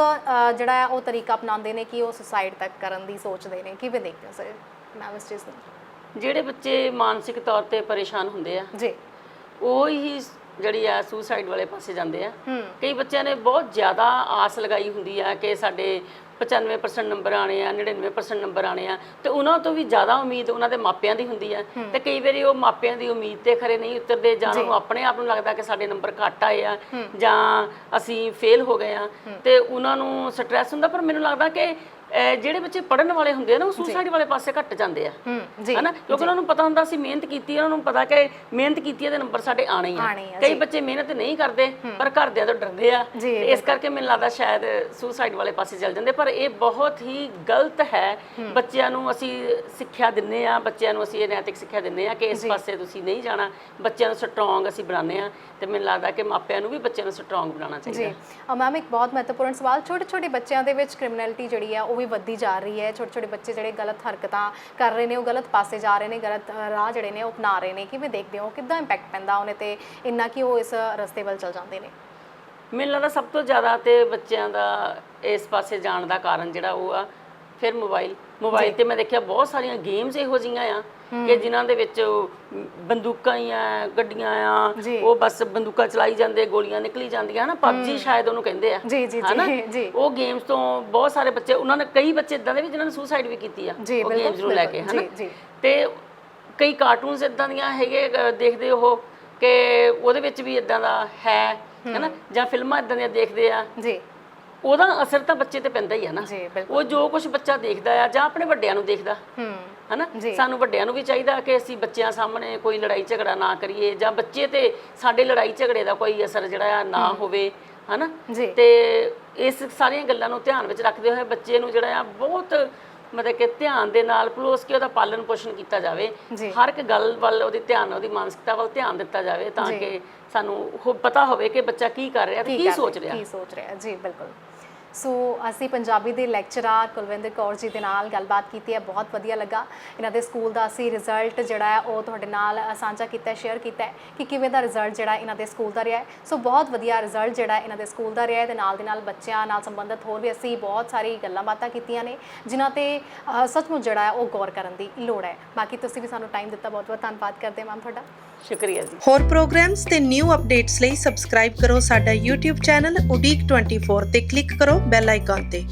ਜਿਹੜਾ ਉਹ ਤਰੀਕਾ ਅਪਣਾਉਂਦੇ ਨੇ ਕਿ ਉਹ ਸੁਸਾਈਡ ਤੱਕ ਕਰਨ ਦੀ ਸੋਚਦੇ ਨੇ। ਕਿਵੇਂ ਦੇਖਦੇ ਹੋ ਸਰ? ਮੈਮ ਇਸ ਚੀਜ਼ ਨੂੰ। ਜਿਹੜੇ ਬੱਚੇ ਮਾਨਸਿਕ ਤੌਰ ਤੇ ਪਰੇਸ਼ਾਨ ਹੁੰਦੇ ਆ ਜੀ। ਉਹ ਹੀ ਜਿਹੜੀ ਆ ਸੁਸਾਈਡ ਵਾਲੇ ਪਾਸੇ ਜਾਂਦੇ ਆ। ਕਈ ਬੱਚਿਆਂ ਨੇ ਬਹੁਤ ਜ਼ਿਆਦਾ ਆਸ ਲਗਾਈ ਹੁੰਦੀ ਆ ਕਿ ਸਾਡੇ 95% ਨੰਬਰ ਆਣੇ ਆ 99% ਨੰਬਰ ਆਣੇ ਆ ਤੇ ਉਹਨਾਂ ਤੋਂ ਵੀ ਜ਼ਿਆਦਾ ਉਮੀਦ ਉਹਨਾਂ ਦੇ ਮਾਪਿਆਂ ਦੀ ਹੁੰਦੀ ਆ। ਤੇ ਕਈ ਵਾਰੀ ਉਹ ਮਾਪਿਆਂ ਦੀ ਉਮੀਦ ਤੇ ਖਰੇ ਨਹੀਂ ਉਤਰਦੇ ਜਾਂ ਉਹਨੂੰ ਆਪਣੇ ਆਪ ਨੂੰ ਲੱਗਦਾ ਕਿ ਸਾਡੇ ਨੰਬਰ ਘੱਟ ਆਏ ਆ ਜਾਂ ਅਸੀਂ ਫੇਲ ਹੋ ਗਏ ਆ। ਤੇ ਉਹਨਾਂ ਨੂੰ ਸਟ੍ਰੈਸ ਹੁੰਦਾ ਪਰ ਮੈਨੂੰ ਲੱਗਦਾ ਕਿ ਜਿਹੜੇ ਬੱਚੇ ਪੜਨ ਵਾਲੇ ਹੁੰਦੇ ਆ ਨਾ ਉਹ ਸੁਸਾਈਡ ਵਾਲੇ ਪਾਸੇ ਘੱਟ ਜਾਂਦੇ ਆ। ਜੀ ਹਨਾ? ਕਿਉਂਕਿ ਉਹਨਾਂ ਨੂੰ ਪਤਾ ਹੁੰਦਾ ਸੀ ਮਿਹਨਤ ਕੀਤੀ ਉਹਨਾਂ ਨੂੰ ਪਤਾ ਕਿ ਮਿਹਨਤ ਕੀਤੀ ਤੇ ਨੰਬਰ ਸਾਡੇ ਆਣੇ ਹੀ ਆ। ਆ, ਕਈ ਬੱਚੇ ਮਿਹਨਤ ਨਹੀਂ ਕਰਦੇ ਪਰ ਘਰਦਿਆਂ ਤੋਂ ਡਰਦੇ ਆ। ਇਸ ਕਰਕੇ ਮੈਨੂੰ ਲੱਗਦਾ ਸ਼ਾਇਦ ਸੁਸਾਈਡ ਵਾਲੇ ਪਾਸੇ ਚੱਲ ਜਾਂਦੇ ਪਰ ਇਹ ਬਹੁਤ ਹੀ ਗਲਤ ਹੈ। ਬੱਚਿਆਂ ਨੂੰ ਅਸੀਂ ਸਿੱਖਿਆ ਦਿੰਨੇ ਆ ਬੱਚਿਆਂ ਨੂੰ ਅਸੀਂ ਇਹ ਨੈਤਿਕ ਸਿੱਖਿਆ ਦਿੰਨੇ ਆ ਕਿ ਇਸ ਪਾਸੇ ਤੁਸੀਂ ਨਹੀਂ ਜਾਣਾ। ਬੱਚਿਆਂ ਨੂੰ ਸਟਰੋਂਗ ਅਸੀਂ ਬਣਾਉਂਦੇ ਆ ਤੇ ਮੈਨੂੰ ਲੱਗਦਾ ਕਿ ਮਾਪਿਆਂ ਨੂੰ ਵੀ ਬੱਚਿਆਂ ਨੂੰ ਸਟਰੋਂਗ ਬਣਾਉਣਾ ਚਾਹੀਦਾ। ਜੀ ਮੈਮ ਇੱਕ ਬਹੁਤ ਮਹੱਤਵਪੂਰਨ ਸਵਾਲ ਛੋਟੇ ਛੋਟੇ ਬੱਚਿਆਂ ਦੇ ਵਿੱਚ ਕ੍ਰਿਮੀਨੈਲਿਟੀ ਜਿਹੜੀ ਹੈ ਉਹ ਵੀ ਵੱਧਦੀ ਜਾ ਰਹੀ ਹੈ। ਛੋਟੇ ਛੋਟੇ ਬੱਚੇ ਜਿਹੜੇ ਗਲਤ ਹਰਕਤਾਂ ਕਰ ਰਹੇ ਨੇ ਉਹ ਗਲਤ ਪਾਸੇ ਜਾ ਰਹੇ ਨੇ ਗਲਤ ਰਾਹ ਜਿਹੜੇ ਨੇ ਉਹ ਅਪਣਾ ਰਹੇ ਨੇ। ਕਿਵੇਂ ਦੇਖਦੇ ਹੋ? ਕਿੱਦਾਂ ਇੰਪੈਕਟ ਪੈਂਦਾ ਉਹਨੇ ਤੇ ਇੰਨਾ ਕਿ ਉਹ ਇਸ ਰਸਤੇ ਵੱਲ ਚੱਲ ਜਾਂਦੇ ਨੇ? ਮੈਨੂੰ ਲੱਗਦਾ ਸਭ ਤੋਂ ਜ਼ਿਆਦਾ ਤੇ ਬੱਚਿਆਂ ਦਾ ਇਸ ਪਾਸੇ ਜਾਣ ਦਾ ਕਾਰਨ ਜਿਹੜਾ ਉਹ ਆ ਫਿਰ ਮੋਬਾਈਲ ਮੋਬਾਈਲ ਤੇ ਮੈਂ ਦੇਖਿਆ ਬਹੁਤ ਸਾਰੀਆਂ ਗੇਮਸ ਇਹੋ ਜਿਹੀਆਂ ਆ। ਕਿ ਜਿਨ੍ਹਾਂ ਦੇ ਵਿੱਚ ਬੰਦੂਕਾਂ ਹੀ ਆ ਗੱਡੀਆਂ ਆ। ਉਹ ਬਸ ਬੰਦੂਕਾਂ ਚਲਾਈ ਜਾਂਦੇ ਗੋਲੀਆਂ ਨਿਕਲੀ ਜਾਂਦੀਆਂ ਹਨਾ ਪਬਜੀ ਸ਼ਾਇਦ ਉਹਨੂੰ ਕਹਿੰਦੇ ਆ। ਜੀ, ਜੀ, ਹਨਾ? ਜੀ। ਉਹ ਗੇਮਸ ਤੋਂ ਬਹੁਤ ਸਾਰੇ ਬੱਚੇ ਉਹਨਾਂ ਨੇ ਕਈ ਬੱਚੇ ਇਦਾਂ ਦੇ ਵੀ ਜਿਨ੍ਹਾਂ ਨੇ ਸੁਸਾਈਡ ਵੀ ਕੀਤੀ ਆ ਉਹ ਗੇਮਸ ਨੂੰ ਲੈ ਕੇ ਹਨਾ। ਤੇ ਕਈ ਕਾਰਟੂਨਸ ਇਦਾਂ ਦੀਆਂ ਹੈਗੇ ਦੇਖਦੇ ਉਹ ਕਿ ਉਹਦੇ ਵਿੱਚ ਵੀ ਇਦਾਂ ਦਾ ਹੈ ਹੈਨਾ? ਜਾਂ ਫਿਲਮਾਂ ਇਦਾਂ ਦੀਆਂ ਦੇਖਦੇ ਆ। ਜੀ। ਉਹਦਾ ਅਸਰ ਤਾਂ ਬੱਚੇ ਤੇ ਪੈਂਦਾ ਹੀ ਆ ਨਾ। ਜੀ ਬਿਲਕੁਲ। ਉਹ ਜੋ ਕੁਝ ਬੱਚਾ ਦੇਖਦਾ ਆ ਜਾਂ ਆਪਣੇ ਵੱਡਿਆਂ ਨੂੰ ਦੇਖਦਾ। ਹੂੰ ਹਨਾ? ਜੀ। ਸਾਨੂੰ ਵੱਡਿਆਂ ਨੂੰ ਵੀ ਚਾਹੀਦਾ ਕਿ ਅਸੀਂ ਬੱਚਿਆਂ ਸਾਹਮਣੇ ਕੋਈ ਲੜਾਈ ਝਗੜਾ ਨਾ ਕਰੀਏ ਜਾਂ ਬੱਚੇ ਤੇ ਸਾਡੇ ਲੜਾਈ ਝਗੜੇ ਦਾ ਕੋਈ ਅਸਰ ਜਿਹੜਾ ਆ ਨਾ ਹੋਵੇ ਹਨਾ? ਜੀ। ਤੇ ਇਸ ਸਾਰੀਆਂ ਗੱਲਾਂ ਨੂੰ ਧਿਆਨ ਵਿੱਚ ਰੱਖਦੇ ਹੋਏ ਬੱਚੇ ਨੂੰ ਜਿਹੜਾ ਆ ਬਹੁਤ ਮਤਲਬ ਕਿ ਧਿਆਨ ਦੇ ਨਾਲ ਪਲੋਸ ਕੇ ਉਹਦਾ ਪਾਲਣ ਪੋਸ਼ਣ ਕੀਤਾ ਜਾਵੇ। ਜੀ। ਹਰ ਇੱਕ ਗੱਲ ਵੱਲ ਉਹਦੀ ਧਿਆਨ ਉਹਦੀ ਮਾਨਸਿਕਤਾ ਵੱਲ ਧਿਆਨ ਦਿੱਤਾ ਜਾਵੇ ਤਾਂ ਜੀ। ਕਿ ਸਾਨੂੰ ਉਹ ਪਤਾ ਹੋਵੇ ਕਿ ਬੱਚਾ ਕੀ ਕਰ ਰਿਹਾ ਤੇ ਕੀ ਕਰ ਸੋਚ ਰਿਹਾ। ਕੀ ਸੋਚ ਰਿਹਾ ਜੀ ਬਿਲਕੁਲ। ਸੋ ਅਸੀਂ ਪੰਜਾਬੀ ਦੇ ਲੈਕਚਰਰ ਕੁਲਵਿੰਦਰ ਕੌਰ ਜੀ ਦੇ ਨਾਲ ਗੱਲਬਾਤ ਕੀਤੀ ਹੈ, ਬਹੁਤ ਵਧੀਆ ਲੱਗਾ। ਇਹਨਾਂ ਦੇ ਸਕੂਲ ਦਾ ਅਸੀਂ ਰਿਜ਼ਲਟ ਜਿਹੜਾ ਹੈ, ਉਹ ਤੁਹਾਡੇ ਨਾਲ ਸਾਂਝਾ ਕੀਤਾ ਸ਼ੇਅਰ ਕੀਤਾ ਹੈ ਕਿ ਕਿਵੇਂ ਦਾ ਰਿਜ਼ਲਟ ਜਿਹੜਾ ਇਹਨਾਂ ਦੇ ਸਕੂਲ ਦਾ ਰਿਹਾ ਹੈ। ਸੋ ਬਹੁਤ ਵਧੀਆ ਰਿਜ਼ਲਟ ਜਿਹੜਾ ਇਹਨਾਂ ਦੇ ਸਕੂਲ ਦਾ ਰਿਹਾ ਹੈ ਤੇ ਨਾਲ ਦੇ ਨਾਲ ਬੱਚਿਆਂ ਨਾਲ ਸੰਬੰਧਿਤ ਹੋਰ ਵੀ ਅਸੀਂ ਬਹੁਤ ਸਾਰੀ ਗੱਲਾਂ ਬਾਤਾਂ ਕੀਤੀਆਂ ਨੇ, ਜਿਨ੍ਹਾਂ ਤੇ ਸੱਚਮੁੱਚ ਜਿਹੜਾ ਹੈ, ਉਹ ਗੌਰ ਕਰਨ ਦੀ ਲੋੜ ਹੈ। ਬਾਕੀ ਤੁਸੀਂ ਵੀ ਸਾਨੂੰ ਟਾਈਮ ਦਿੱਤਾ ਬਹੁਤ ਬਹੁਤ ਧੰਨਵਾਦ ਕਰਦੇ ਹਾਂ ਮੈਮ ਤੁਹਾਡਾ। ਸ਼ੁਕਰੀਆ ਜੀ। ਹੋਰ ਪ੍ਰੋਗਰਾਮਸ ਤੇ ਨਿਊ ਅਪਡੇਟਸ ਲਈ ਸਬਸਕ੍ਰਾਈਬ ਕਰੋ ਸਾਡਾ YouTube ਚੈਨਲ ਉਡੀਕ 24 ਤੇ ਕਲਿੱਕ ਕਰੋ ਬੈਲ ਆਈਕਨ ਤੇ।